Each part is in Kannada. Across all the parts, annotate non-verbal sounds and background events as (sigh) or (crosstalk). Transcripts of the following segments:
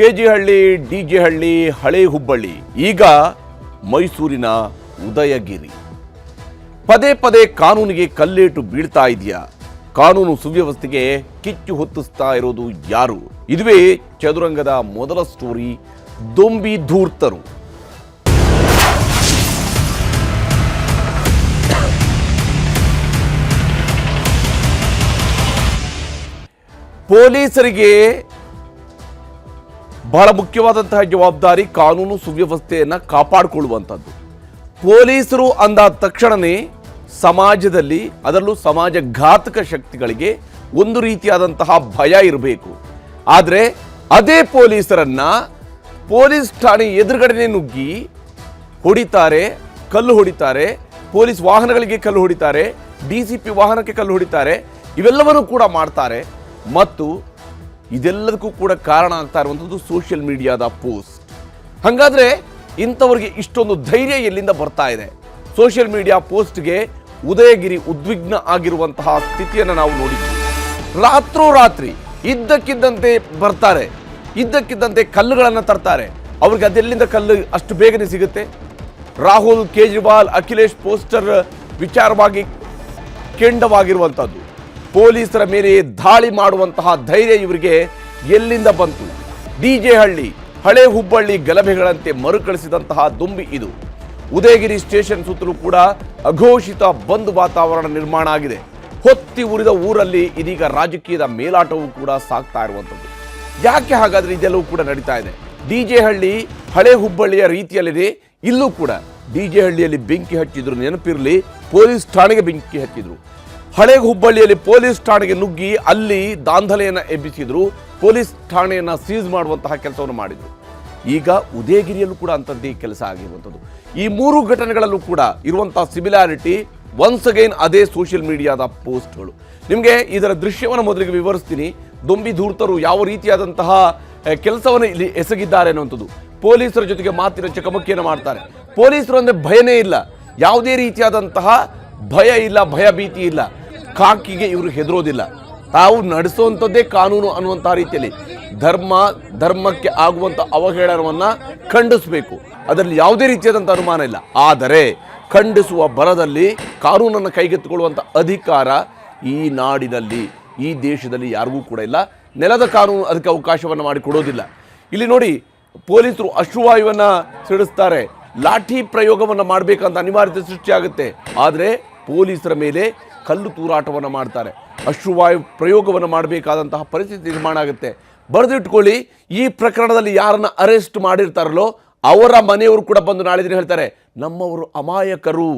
ಕೆಜಿಹಳ್ಳಿ, ಡಿಜೆಹಳ್ಳಿ ಹಳೆ ಹುಬ್ಬಳ್ಳಿ ಈಗ ಮೈಸೂರಿನ ಉದಯಗಿರಿ. ಪದೇ ಪದೇ ಕಾನೂನಿಗೆ ಕಲ್ಲೇಟು ಬೀಳ್ತಾ ಇದೆಯಾ? ಕಾನೂನು ಸುವ್ಯವಸ್ಥೆಗೆ ಕಿಚ್ಚು ಹೊತ್ತಿಸ್ತಾ ಇರೋದು ಯಾರು? ಇದುವೇ ಚದುರಂಗದ ಮೊದಲ ಸ್ಟೋರಿ, ದೊಂಬಿ ಧೂರ್ತರು. ಪೊಲೀಸರಿಗೆ ಬಹಳ ಮುಖ್ಯವಾದಂತಹ ಜವಾಬ್ದಾರಿ ಕಾನೂನು ಸುವ್ಯವಸ್ಥೆಯನ್ನು ಕಾಪಾಡಿಕೊಳ್ಳುವಂಥದ್ದು ಪೊಲೀಸರು ಅಂದ ತಕ್ಷಣವೇ ಸಮಾಜದಲ್ಲಿ, ಅದರಲ್ಲೂ ಸಮಾಜ ಘಾತಕ ಶಕ್ತಿಗಳಿಗೆ ಒಂದು ರೀತಿಯಾದಂತಹ ಭಯ ಇರಬೇಕು. ಆದರೆ ಅದೇ ಪೊಲೀಸರನ್ನ ಪೊಲೀಸ್ ಠಾಣೆ ಎದುರುಗಡೆ ನುಗ್ಗಿ ಹೊಡಿತಾರೆ, ಕಲ್ಲು ಹೊಡಿತಾರೆ, ಪೊಲೀಸ್ ವಾಹನಗಳಿಗೆ ಕಲ್ಲು ಹೊಡಿತಾರೆ, ಡಿ ಸಿ ಪಿ ವಾಹನಕ್ಕೆ ಕಲ್ಲು ಹೊಡಿತಾರೆ, ಇವೆಲ್ಲವನ್ನೂ ಕೂಡ ಮಾಡ್ತಾರೆ. ಮತ್ತು ಇದೆಲ್ಲದಕ್ಕೂ ಕೂಡ ಕಾರಣ ಆಗ್ತಾ ಇರುವಂಥದ್ದು ಸೋಷಿಯಲ್ ಮೀಡಿಯಾದ ಪೋಸ್ಟ್ ಹಾಗಾದರೆ ಇಂಥವ್ರಿಗೆ ಇಷ್ಟೊಂದು ಧೈರ್ಯ ಎಲ್ಲಿಂದ ಬರ್ತಾ ಇದೆ? ಸೋಷಿಯಲ್ ಮೀಡಿಯಾ ಪೋಸ್ಟ್ಗೆ ಉದಯಗಿರಿ ಉದ್ವಿಗ್ನ ಆಗಿರುವಂತಹ ಸ್ಥಿತಿಯನ್ನು ನಾವು ನೋಡಿದ್ವಿ. ರಾತ್ರೋರಾತ್ರಿ ಇದ್ದಕ್ಕಿದ್ದಂತೆ ಬರ್ತಾರೆ, ಇದ್ದಕ್ಕಿದ್ದಂತೆ ಕಲ್ಲುಗಳನ್ನು ತರ್ತಾರೆ. ಅವ್ರಿಗೆ ಅದೆಲ್ಲಿಂದ ಕಲ್ಲು ಅಷ್ಟು ಬೇಗನೆ ಸಿಗುತ್ತೆ? ರಾಹುಲ್ ಕೇಜ್ರಿವಾಲ್, ಅಖಿಲೇಶ್ ಪೋಸ್ಟರ್ ವಿಚಾರವಾಗಿ ಕೆಂಡವಾಗಿರುವಂಥದ್ದು ಪೊಲೀಸರ ಮೇಲೆ ದಾಳಿ ಮಾಡುವಂತಹ ಧೈರ್ಯ ಇವರಿಗೆ ಎಲ್ಲಿಂದ ಬಂತು? ಡಿಜೆ ಹಳ್ಳಿ ಹಳೆ ಹುಬ್ಬಳ್ಳಿ ಗಲಭೆಗಳಂತೆ ಮರುಕಳಿಸಿದಂತಹ ದುಂಬಿ ಇದು. ಉದಯಗಿರಿ ಸ್ಟೇಷನ್ ಸುತ್ತಲೂ ಕೂಡ ಅಘೋಷಿತ ಬಂದ್ ವಾತಾವರಣ ನಿರ್ಮಾಣ ಆಗಿದೆ. ಹೊತ್ತಿ ಉರಿದ ಊರಲ್ಲಿ ಇದೀಗ ರಾಜಕೀಯದ ಮೇಲಾಟವೂ ಕೂಡ ಸಾಗ್ತಾ ಇರುವಂಥದ್ದು. ಯಾಕೆ ಹಾಗಾದರೆ ಇದೆಲ್ಲವೂ ಕೂಡ ನಡೀತಾ ಇದೆ? ಡಿಜೆ ಹಳ್ಳಿ ಹಳೆ ಹುಬ್ಬಳ್ಳಿಯ ರೀತಿಯಲ್ಲಿದೆ. ಇಲ್ಲೂ ಕೂಡ ಡಿಜೆ ಹಳ್ಳಿಯಲ್ಲಿ ಬೆಂಕಿ ಹಚ್ಚಿದ್ರು ನೆನಪಿರಲಿ, ಪೊಲೀಸ್ ಠಾಣೆಗೆ ಬೆಂಕಿ ಹಚ್ಚಿದ್ರು. ಹಳೆ ಹುಬ್ಬಳ್ಳಿಯಲ್ಲಿ ಪೊಲೀಸ್ ಠಾಣೆಗೆ ನುಗ್ಗಿ ಅಲ್ಲಿ ದಾಂಧಲೆಯನ್ನು ಎಬ್ಬಿಸಿದ್ರು. ಪೊಲೀಸ್ ಠಾಣೆಯನ್ನು ಸೀಸ್ ಮಾಡುವಂತಹ ಕೆಲಸವನ್ನು ಮಾಡಿದ್ರು. ಈಗ ಉದಯಗಿರಿಯಲ್ಲೂ ಕೂಡ ಅಂಥದ್ದೇ ಕೆಲಸ ಆಗಿರುವಂಥದ್ದು. ಈ ಮೂರು ಘಟನೆಗಳಲ್ಲೂ ಕೂಡ ಇರುವಂತಹ ಸಿಮಿಲಾರಿಟಿ ಒನ್ಸ್ ಅಗೈನ್ ಅದೇ ಸೋಷಿಯಲ್ ಮೀಡಿಯಾದ ಪೋಸ್ಟ್ಗಳು. ನಿಮಗೆ ಇದರ ದೃಶ್ಯವನ್ನು ಮೊದಲಿಗೆ ವಿವರಿಸ್ತೀನಿ. ದೊಂಬಿ ಧೂರ್ತರು ಯಾವ ರೀತಿಯಾದಂತಹ ಕೆಲಸವನ್ನು ಇಲ್ಲಿ ಎಸಗಿದ್ದಾರೆ ಅನ್ನುವಂಥದ್ದು. ಪೊಲೀಸರ ಜೊತೆಗೆ ಮಾತಿನ ಚಕಮಕಿಯನ್ನು ಮಾಡ್ತಾರೆ. ಪೊಲೀಸರು ಅಂದರೆ ಭಯನೇ ಇಲ್ಲ. ಯಾವುದೇ ರೀತಿಯಾದಂತಹ ಭಯ ಇಲ್ಲ, ಭಯ ಭೀತಿ ಇಲ್ಲ. ಕಾಕಿಗೆ ಇವರು ಹೆದರೋದಿಲ್ಲ. ತಾವು ನಡೆಸುವಂಥದ್ದೇ ಕಾನೂನು ಅನ್ನುವಂಥ ರೀತಿಯಲ್ಲಿ ಧರ್ಮ, ಧರ್ಮಕ್ಕೆ ಆಗುವಂಥ ಅವಹೇಳನವನ್ನು ಖಂಡಿಸಬೇಕು. ಅದರಲ್ಲಿ ಯಾವುದೇ ರೀತಿಯಾದಂಥ ಅನುಮಾನ ಇಲ್ಲ. ಆದರೆ ಖಂಡಿಸುವ ಬರದಲ್ಲಿ ಕಾನೂನನ್ನು ಕೈಗೆತ್ತಿಕೊಳ್ಳುವಂಥ ಅಧಿಕಾರ ಈ ನಾಡಿನಲ್ಲಿ, ಈ ದೇಶದಲ್ಲಿ ಯಾರಿಗೂ ಕೂಡ ಇಲ್ಲ. ನೆಲದ ಕಾನೂನು ಅದಕ್ಕೆ ಅವಕಾಶವನ್ನು ಮಾಡಿಕೊಡೋದಿಲ್ಲ. ಇಲ್ಲಿ ನೋಡಿ, ಪೊಲೀಸರು ಅಶ್ರುವಾಯುವನ್ನು ಸಿಡಿಸ್ತಾರೆ. ಲಾಠಿ ಪ್ರಯೋಗವನ್ನು ಮಾಡಬೇಕಂತ ಅನಿವಾರ್ಯತೆ ಸೃಷ್ಟಿಯಾಗುತ್ತೆ. ಆದರೆ ಪೊಲೀಸರ ಮೇಲೆ ಕಲ್ಲು ತೂರಾಟವನ್ನು ಮಾಡ್ತಾರೆ. ಅಶ್ರುವಾಯು ಪ್ರಯೋಗವನ್ನು ಮಾಡಬೇಕಾದಂತಹ ಪರಿಸ್ಥಿತಿ ನಿರ್ಮಾಣ ಆಗುತ್ತೆ. ಬರೆದಿಟ್ಕೊಳ್ಳಿ, ಈ ಪ್ರಕರಣದಲ್ಲಿ ಯಾರನ್ನ ಅರೆಸ್ಟ್ ಮಾಡಿರ್ತಾರಲ್ಲೋ, ಅವರ ಮನೆಯವರು ಕೂಡ ಬಂದು ನಾಳೆ ದಿನ ಹೇಳ್ತಾರೆ, ನಮ್ಮವರು ಅಮಾಯಕರು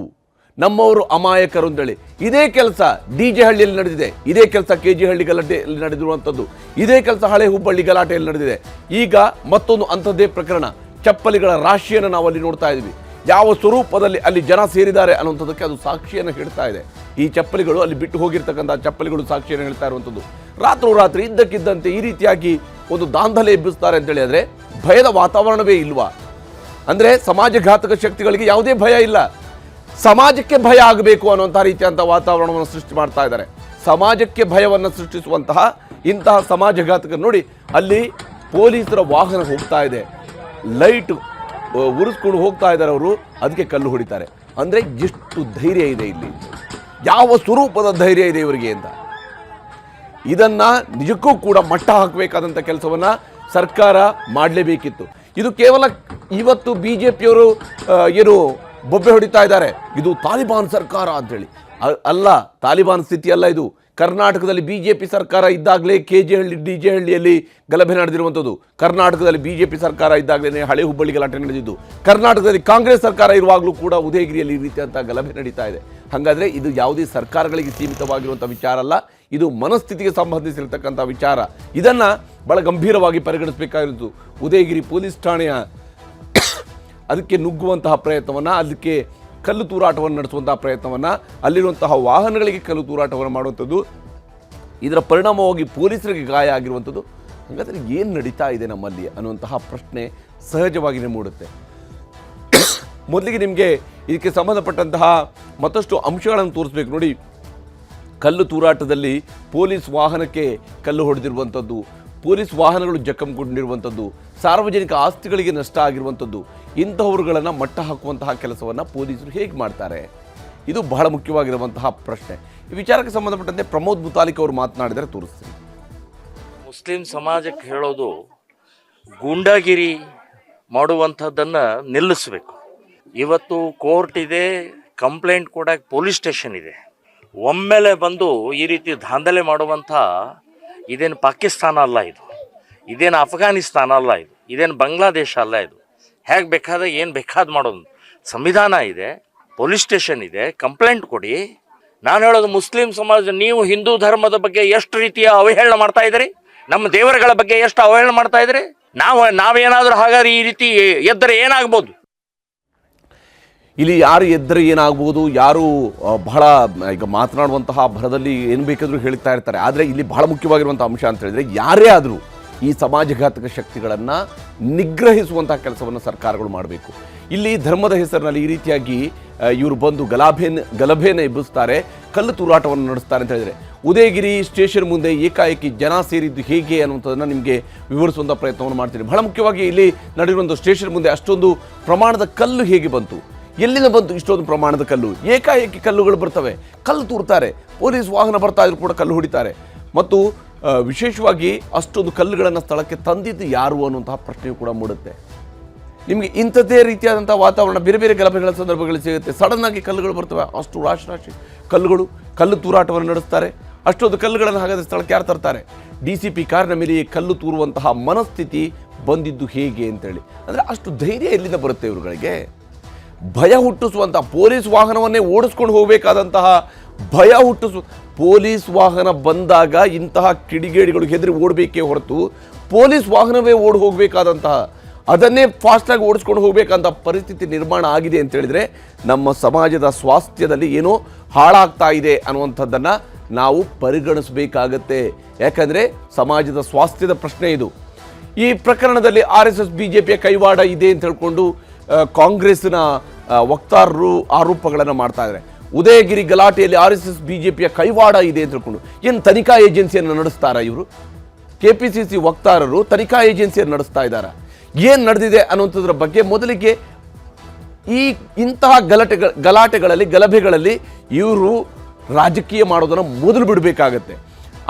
ನಮ್ಮವರು ಅಮಾಯಕರು ಅಂತೇಳಿ. ಇದೇ ಕೆಲಸ ಡಿ ಜೆ ಹಳ್ಳಿಯಲ್ಲಿ ನಡೆದಿದೆ. ಇದೇ ಕೆಲಸ ಕೆ ಜಿ ಹಳ್ಳಿ ಗಲಾಟೆಯಲ್ಲಿ ನಡೆದಿರುವಂಥದ್ದು. ಇದೇ ಕೆಲಸ ಹಳೆ ಹುಬ್ಬಳ್ಳಿ ಗಲಾಟೆಯಲ್ಲಿ ನಡೆದಿದೆ. ಈಗ ಮತ್ತೊಂದು ಅಂಥದ್ದೇ ಪ್ರಕರಣ. ಚಪ್ಪಲಿಗಳ ರಾಶಿಯನ್ನು ನಾವು ಅಲ್ಲಿ ನೋಡ್ತಾ ಇದ್ವಿ ಯಾವ ಸ್ವರೂಪದಲ್ಲಿ ಅಲ್ಲಿ ಜನ ಸೇರಿದ್ದಾರೆ ಅನ್ನುವಂಥದ್ದಕ್ಕೆ ಅದು ಸಾಕ್ಷಿಯನ್ನು ಹೇಳ್ತಾ ಇದೆ. ಈ ಚಪ್ಪಲಿಗಳು ಅಲ್ಲಿ ಬಿಟ್ಟು ಹೋಗಿರ್ತಕ್ಕಂಥ ಚಪ್ಪಲಿಗಳು ಸಾಕ್ಷಿಯನ್ನು ಹೇಳ್ತಾ ಇರುವಂಥದ್ದು. ರಾತ್ರೋರಾತ್ರಿ ಇದ್ದಕ್ಕಿದ್ದಂತೆ ಈ ರೀತಿಯಾಗಿ ಒಂದು ದಾಂಧಲೆ ಎಬ್ಬಿಸ್ತಾರೆ ಅಂತ ಹೇಳಿದ್ರೆ ಭಯದ ವಾತಾವರಣವೇ ಇಲ್ವಾ? ಅಂದರೆ ಸಮಾಜಘಾತಕ ಶಕ್ತಿಗಳಿಗೆ ಯಾವುದೇ ಭಯ ಇಲ್ಲ. ಸಮಾಜಕ್ಕೆ ಭಯ ಆಗಬೇಕು ಅನ್ನುವಂಥ ರೀತಿಯಂಥ ವಾತಾವರಣವನ್ನು ಸೃಷ್ಟಿ ಮಾಡ್ತಾ ಇದ್ದಾರೆ. ಸಮಾಜಕ್ಕೆ ಭಯವನ್ನು ಸೃಷ್ಟಿಸುವಂತಹ ಇಂತಹ ಸಮಾಜಘಾತಕ ನೋಡಿ ಅಲ್ಲಿ ಪೊಲೀಸರ ವಾಹನ ಹೋಗ್ತಾ ಇದೆ. ಲೈಟ್ ಉರಿಸ್ಕೊಂಡು ಹೋಗ್ತಾ ಇದ್ದಾರೆ ಅವರು ಅದಕ್ಕೆ ಕಲ್ಲು ಹೊಡಿತಾರೆ. ಅಂದ್ರೆ ಎಷ್ಟು ಧೈರ್ಯ ಇದೆ ಇಲ್ಲಿ. ಯಾವ ಸ್ವರೂಪದ ಧೈರ್ಯ ಇದೆ ಇವರಿಗೆ ಅಂತ. ಇದನ್ನ ನಿಜಕ್ಕೂ ಕೂಡ ಮಟ್ಟ ಹಾಕಬೇಕಾದಂಥ ಕೆಲಸವನ್ನ ಸರ್ಕಾರ ಮಾಡಲೇಬೇಕಿತ್ತು. ಇದು ಕೇವಲ ಇವತ್ತು ಬಿ ಜೆ ಪಿಯವರು ಏನು ಬೊಬ್ಬೆ ಹೊಡಿತಾ ಇದ್ದಾರೆ. ಇದು ತಾಲಿಬಾನ್ ಸರ್ಕಾರ ಅಂತೇಳಿ. ಅ- ಅಲ್ಲ, ತಾಲಿಬಾನ್ ಸ್ಥಿತಿ ಅಲ್ಲ ಇದು. ಕರ್ನಾಟಕದಲ್ಲಿ ಬಿ ಜೆ ಪಿ ಸರ್ಕಾರ ಇದ್ದಾಗಲೇ K J Halli D J ಹಳ್ಳಿಯಲ್ಲಿ ಗಲಭೆ ನಡೆದಿರುವಂಥದ್ದು. ಕರ್ನಾಟಕದಲ್ಲಿ ಬಿ ಜೆ ಪಿ ಸರ್ಕಾರ ಇದ್ದಾಗಲೇ ಹಳೆ ಹುಬ್ಬಳ್ಳಿ ಗಲಾಟೆ ನಡೆದಿದ್ದು. ಕರ್ನಾಟಕದಲ್ಲಿ ಕಾಂಗ್ರೆಸ್ ಸರ್ಕಾರ ಇರುವಾಗಲೂ ಕೂಡ ಉದಯಗಿರಿಯಲ್ಲಿ ಈ ರೀತಿಯಂಥ ಗಲಭೆ ನಡೀತಾ ಇದೆ. ಹಾಗಾದರೆ ಇದು ಯಾವುದೇ ಸರ್ಕಾರಗಳಿಗೆ ಸೀಮಿತವಾಗಿರುವಂಥ ವಿಚಾರ ಅಲ್ಲ. ಇದು ಮನಸ್ಥಿತಿಗೆ ಸಂಬಂಧಿಸಿರ್ತಕ್ಕಂಥ ವಿಚಾರ. ಇದನ್ನು ಬಹಳ ಗಂಭೀರವಾಗಿ ಪರಿಗಣಿಸಬೇಕಾಗಿರುವುದು. ಉದಯಗಿರಿ ಪೊಲೀಸ್ ಠಾಣೆಯ (coughs) ಅದಕ್ಕೆ ನುಗ್ಗುವಂತಹ ಪ್ರಯತ್ನವನ್ನು, ಅದಕ್ಕೆ ಕಲ್ಲು ತೂರಾಟವನ್ನು ನಡೆಸುವಂತಹ ಪ್ರಯತ್ನವನ್ನು ಅಲ್ಲಿರುವಂತಹ ವಾಹನಗಳಿಗೆ ಕಲ್ಲು ತೂರಾಟವನ್ನು ಮಾಡುವಂಥದ್ದು ಇದರ ಪರಿಣಾಮವಾಗಿ ಪೊಲೀಸರಿಗೆ ಗಾಯ ಆಗಿರುವಂಥದ್ದು. ಹಾಗಾದರೆ ಏನು ನಡೀತಾ ಇದೆ ನಮ್ಮಲ್ಲಿ ಅನ್ನುವಂತಹ ಪ್ರಶ್ನೆ ಸಹಜವಾಗಿಯೇ ಮೂಡುತ್ತೆ. ಮೊದಲಿಗೆ ನಿಮಗೆ ಇದಕ್ಕೆ ಸಂಬಂಧಪಟ್ಟಂತಹ ಮತ್ತಷ್ಟು ಅಂಶಗಳನ್ನು ತೋರಿಸ್ಬೇಕು ನೋಡಿ. ಕಲ್ಲು ತೂರಾಟದಲ್ಲಿ ಪೊಲೀಸ್ ವಾಹನಕ್ಕೆ ಕಲ್ಲು ಹೊಡೆದಿರುವಂಥದ್ದು. ಪೊಲೀಸ್ ವಾಹನಗಳು ಜಖಂಗೊಂಡಿರುವಂಥದ್ದು, ಸಾರ್ವಜನಿಕ ಆಸ್ತಿಗಳಿಗೆ ನಷ್ಟ ಆಗಿರುವಂಥದ್ದು ಇಂಥವರುಗಳನ್ನು ಮಟ್ಟ ಹಾಕುವಂತಹ ಕೆಲಸವನ್ನು ಪೊಲೀಸರು ಹೇಗೆ ಮಾಡ್ತಾರೆ? ಇದು ಬಹಳ ಮುಖ್ಯವಾಗಿರುವಂತಹ ಪ್ರಶ್ನೆ. ಈ ವಿಚಾರಕ್ಕೆ ಸಂಬಂಧಪಟ್ಟಂತೆ ಪ್ರಮೋದ್ ಮುತಾಲಿಕ್ ಅವರು ಮಾತನಾಡಿದರೆ ತೋರಿಸ್ತೀನಿ. ಮುಸ್ಲಿಂ ಸಮಾಜಕ್ಕೆ ಹೇಳೋದು, ಗೂಂಡಾಗಿರಿ ಮಾಡುವಂಥದ್ದನ್ನು ನಿಲ್ಲಿಸಬೇಕು. ಇವತ್ತು ಕೋರ್ಟ್ ಇದೆ, ಕಂಪ್ಲೇಂಟ್ ಕೊಡಕ್ಕೆ ಪೊಲೀಸ್ ಸ್ಟೇಷನ್ ಇದೆ. ಒಮ್ಮೆಲೆ ಬಂದು ಈ ರೀತಿ ದಾಂಧಲೆ ಮಾಡುವಂಥ ಇದೇನು ಪಾಕಿಸ್ತಾನ ಅಲ್ಲ ಇದು. ಇದೇನು ಅಫ್ಘಾನಿಸ್ತಾನ ಅಲ್ಲ ಇದು. ಇದೇನು ಬಾಂಗ್ಲಾದೇಶ ಅಲ್ಲ ಇದು. ಹೇಗೆ ಬೇಕಾದ ಏನು ಬೇಕಾದ ಮಾಡೋದು. ಸಂವಿಧಾನ ಇದೆ, ಪೊಲೀಸ್ ಸ್ಟೇಷನ್ ಇದೆ, ಕಂಪ್ಲೇಂಟ್ ಕೊಡಿ. ನಾನು ಹೇಳೋದು ಮುಸ್ಲಿಂ ಸಮಾಜ, ನೀವು ಹಿಂದೂ ಧರ್ಮದ ಬಗ್ಗೆ ಎಷ್ಟು ರೀತಿಯ ಅವಹೇಳನ ಮಾಡ್ತಾ ಇದ್ದೀರಿ? ನಮ್ಮ ದೇವರುಗಳ ಬಗ್ಗೆ ಎಷ್ಟು ಅವಹೇಳನ ಮಾಡ್ತಾ ಇದ್ದೀರಿ? ನಾವು, ನಾವೇನಾದರೂ ಹಾಗಾದ್ರೆ ಈ ರೀತಿ ಎದ್ದರೆ ಏನಾಗ್ಬೋದು? ಇಲ್ಲಿ ಯಾರು ಎದ್ದರೆ ಏನಾಗ್ಬೋದು ಯಾರು ಬಹಳ, ಈಗ ಮಾತನಾಡುವಂತಹ ಭರದಲ್ಲಿ ಏನು ಬೇಕಾದರೂ ಹೇಳ್ತಾ ಇರ್ತಾರೆ. ಆದರೆ ಇಲ್ಲಿ ಬಹಳ ಮುಖ್ಯವಾಗಿರುವಂಥ ಅಂಶ ಅಂತ ಹೇಳಿದರೆ ಯಾರೇ ಆದರೂ ಈ ಸಮಾಜಘಾತಕ ಶಕ್ತಿಗಳನ್ನು ನಿಗ್ರಹಿಸುವಂತಹ ಕೆಲಸವನ್ನು ಸರ್ಕಾರಗಳು ಮಾಡಬೇಕು. ಇಲ್ಲಿ ಧರ್ಮದ ಹೆಸರಿನಲ್ಲಿ ಈ ರೀತಿಯಾಗಿ ಇವರು ಬಂದು ಗಲಾಭೆನ, ಗಲಭೆನ ಎಬ್ಬಿಸ್ತಾರೆ, ಕಲ್ಲು ತೂರಾಟವನ್ನು ನಡೆಸ್ತಾರೆ ಅಂತ ಹೇಳಿದರೆ. ಉದಯಗಿರಿ ಸ್ಟೇಷನ್ ಮುಂದೆ ಏಕಾಏಕಿ ಜನ ಸೇರಿದ್ದು ಹೇಗೆ ಅನ್ನುವಂಥದ್ದನ್ನು ನಿಮಗೆ ವಿವರಿಸುವಂಥ ಪ್ರಯತ್ನವನ್ನು ಮಾಡ್ತೀನಿ. ಬಹಳ ಮುಖ್ಯವಾಗಿ ಇಲ್ಲಿ ನಡೆಯುವಂಥ ಸ್ಟೇಷನ್ ಮುಂದೆ ಅಷ್ಟೊಂದು ಪ್ರಮಾಣದ ಕಲ್ಲು ಹೇಗೆ ಬಂತು? ಎಲ್ಲಿಂದ ಬಂತು ಇಷ್ಟೊಂದು ಪ್ರಮಾಣದ ಕಲ್ಲು? ಏಕಾಏಕಿ ಕಲ್ಲುಗಳು ಬರ್ತವೆ. ಕಲ್ಲು ತೂರ್ತಾರೆ. ಪೊಲೀಸ್ ವಾಹನ ಬರ್ತಾ ಇದ್ರು ಕೂಡ ಕಲ್ಲು ಹೊಡಿತಾರೆ. ಮತ್ತು ವಿಶೇಷವಾಗಿ ಅಷ್ಟೊಂದು ಕಲ್ಲುಗಳನ್ನು ಸ್ಥಳಕ್ಕೆ ತಂದಿದ್ದು ಯಾರು ಅನ್ನುವಂತಹ ಪ್ರಶ್ನೆಯೂ ಕೂಡ ಮೂಡುತ್ತೆ. ನಿಮಗೆ ಇಂಥದ್ದೇ ರೀತಿಯಾದಂಥ ವಾತಾವರಣ ಬೇರೆ ಬೇರೆ ಗಲಭೆಗಳ ಸಂದರ್ಭಗಳು ಸಿಗುತ್ತೆ. ಸಡನ್ ಆಗಿ ಕಲ್ಲುಗಳು ಬರ್ತವೆ. ಅಷ್ಟು ರಾಶಿ ರಾಶಿ ಕಲ್ಲುಗಳು, ಕಲ್ಲು ತೂರಾಟವನ್ನು ನಡೆಸ್ತಾರೆ. ಅಷ್ಟೊಂದು ಕಲ್ಲುಗಳನ್ನು ಹಾಗಾದರೆ ಸ್ಥಳಕ್ಕೆ ಯಾರು ತರ್ತಾರೆ? ಡಿ ಸಿ ಪಿ ಕಾರಿನ ಮೇಲೆ ಕಲ್ಲು ತೂರುವಂತಹ ಮನಸ್ಥಿತಿ ಬಂದಿದ್ದು ಹೇಗೆ ಅಂತೇಳಿ. ಅಂದರೆ ಅಷ್ಟು ಧೈರ್ಯ ಎಲ್ಲಿಂದ ಬರುತ್ತೆ ಇವ್ರುಗಳಿಗೆ? ಭಯ ಹುಟ್ಟಿಸುವಂಥ ಪೊಲೀಸ್ ವಾಹನವನ್ನೇ ಓಡಿಸ್ಕೊಂಡು ಹೋಗಬೇಕಾದಂತಹ ಭಯ ಹುಟ್ಟಿಸು ಪೊಲೀಸ್ ವಾಹನ ಬಂದಾಗ ಇಂತಹ ಕಿಡಿಗೇಡಿಗಳು ಹೆದರಿ ಓಡಬೇಕೇ ಹೊರತು ಪೊಲೀಸ್ ವಾಹನವೇ ಓಡಿ ಹೋಗಬೇಕಾದಂತಹ ಅದನ್ನೇ ಫಾಸ್ಟಾಗಿ ಓಡಿಸ್ಕೊಂಡು ಹೋಗಬೇಕಂತ ಪರಿಸ್ಥಿತಿ ನಿರ್ಮಾಣ ಆಗಿದೆ ಅಂತ ಹೇಳಿದರೆ ನಮ್ಮ ಸಮಾಜದ ಸ್ವಾಸ್ಥ್ಯದಲ್ಲಿ ಏನೋ ಹಾಳಾಗ್ತಾ ಇದೆ ಅನ್ನುವಂಥದ್ದನ್ನು ನಾವು ಪರಿಗಣಿಸಬೇಕಾಗತ್ತೆ. ಯಾಕಂದರೆ ಸಮಾಜದ ಸ್ವಾಸ್ಥ್ಯದ ಪ್ರಶ್ನೆ ಇದು. ಈ ಪ್ರಕರಣದಲ್ಲಿ R S S, B J ಪಿಯ ಕೈವಾಡ ಇದೆ ಅಂತ ಹೇಳ್ಕೊಂಡು ಕಾಂಗ್ರೆಸ್ನ ವಕ್ತಾರರು ಆರೋಪಗಳನ್ನು ಮಾಡ್ತಾ ಇದ್ದಾರೆ. ಉದಯಗಿರಿ ಗಲಾಟೆಯಲ್ಲಿ ಆರ್ ಎಸ್ ಎಸ್, ಬಿಜೆಪಿಯ ಕೈವಾಡ ಇದೆ ಅಂತ ಏನು ತನಿಖಾ ಏಜೆನ್ಸಿಯನ್ನು ನಡೆಸ್ತಾರ ಇವರು? ಕೆ ಪಿ ಸಿ ಸಿ ವಕ್ತಾರರು ತನಿಖಾ ಏಜೆನ್ಸಿಯನ್ನು ನಡೆಸ್ತಾ ಇದ್ದಾರೆ? ಏನು ನಡೆದಿದೆ ಅನ್ನುವಂಥದ್ರ ಬಗ್ಗೆ ಮೊದಲಿಗೆ ಈ ಇಂತಹ ಗಲಾಟೆ ಗಲಾಟೆಗಳಲ್ಲಿ, ಗಲಭೆಗಳಲ್ಲಿ ಇವರು ರಾಜಕೀಯ ಮಾಡೋದನ್ನು ಮೊದಲು ಬಿಡಬೇಕಾಗತ್ತೆ.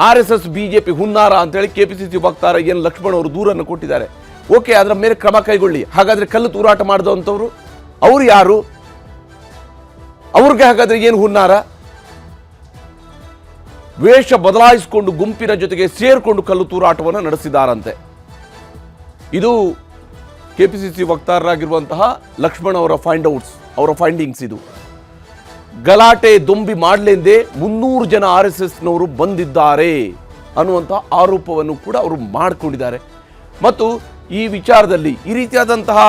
R S S B J P ಹುನ್ನಾರ ಅಂತೇಳಿ ಕೆ ಪಿ ಸಿ ಸಿ ವಕ್ತಾರ ಏನು ಲಕ್ಷ್ಮಣ್ ಅವರು ದೂರನ್ನು ಕೊಟ್ಟಿದ್ದಾರೆ. ಓಕೆ, ಅದರ ಮೇಲೆ ಕ್ರಮ ಕೈಗೊಳ್ಳಿ. ಹಾಗಾದ್ರೆ ಕಲ್ಲು ತೂರಾಟ ಮಾಡಿದಂಥವ್ರು ಅವ್ರು ಯಾರು? ಅವ್ರಿಗೆ ಹಾಗಾದ್ರೆ ಏನು ಹುನ್ನಾರ? ವೇಷ ಬದಲಾಯಿಸಿಕೊಂಡು ಗುಂಪಿನ ಜೊತೆಗೆ ಸೇರಿಕೊಂಡು ಕಲ್ಲು ತೂರಾಟವನ್ನು ನಡೆಸಿದಾರಂತೆ. ಇದು ಕೆ ಪಿ ಸಿ ಸಿ ವಕ್ತಾರರಾಗಿರುವಂತಹ ಲಕ್ಷ್ಮಣ್ ಅವರ ಫೈಂಡ್ ಔಟ್ಸ್ ಅವರ ಫೈಂಡಿಂಗ್ಸ್ ಇದು. ಗಲಾಟೆ ದೊಂಬಿ ಮಾಡಲೆಂದೇ ಮುನ್ನೂರು ಜನ ಆರ್ ಎಸ್ ಎಸ್ನವರು ಬಂದಿದ್ದಾರೆ ಅನ್ನುವಂತಹ ಆರೋಪವನ್ನು ಕೂಡ ಅವರು ಮಾಡಿಕೊಂಡಿದ್ದಾರೆ. ಮತ್ತು ಈ ವಿಚಾರದಲ್ಲಿ ಈ ರೀತಿಯಾದಂತಹ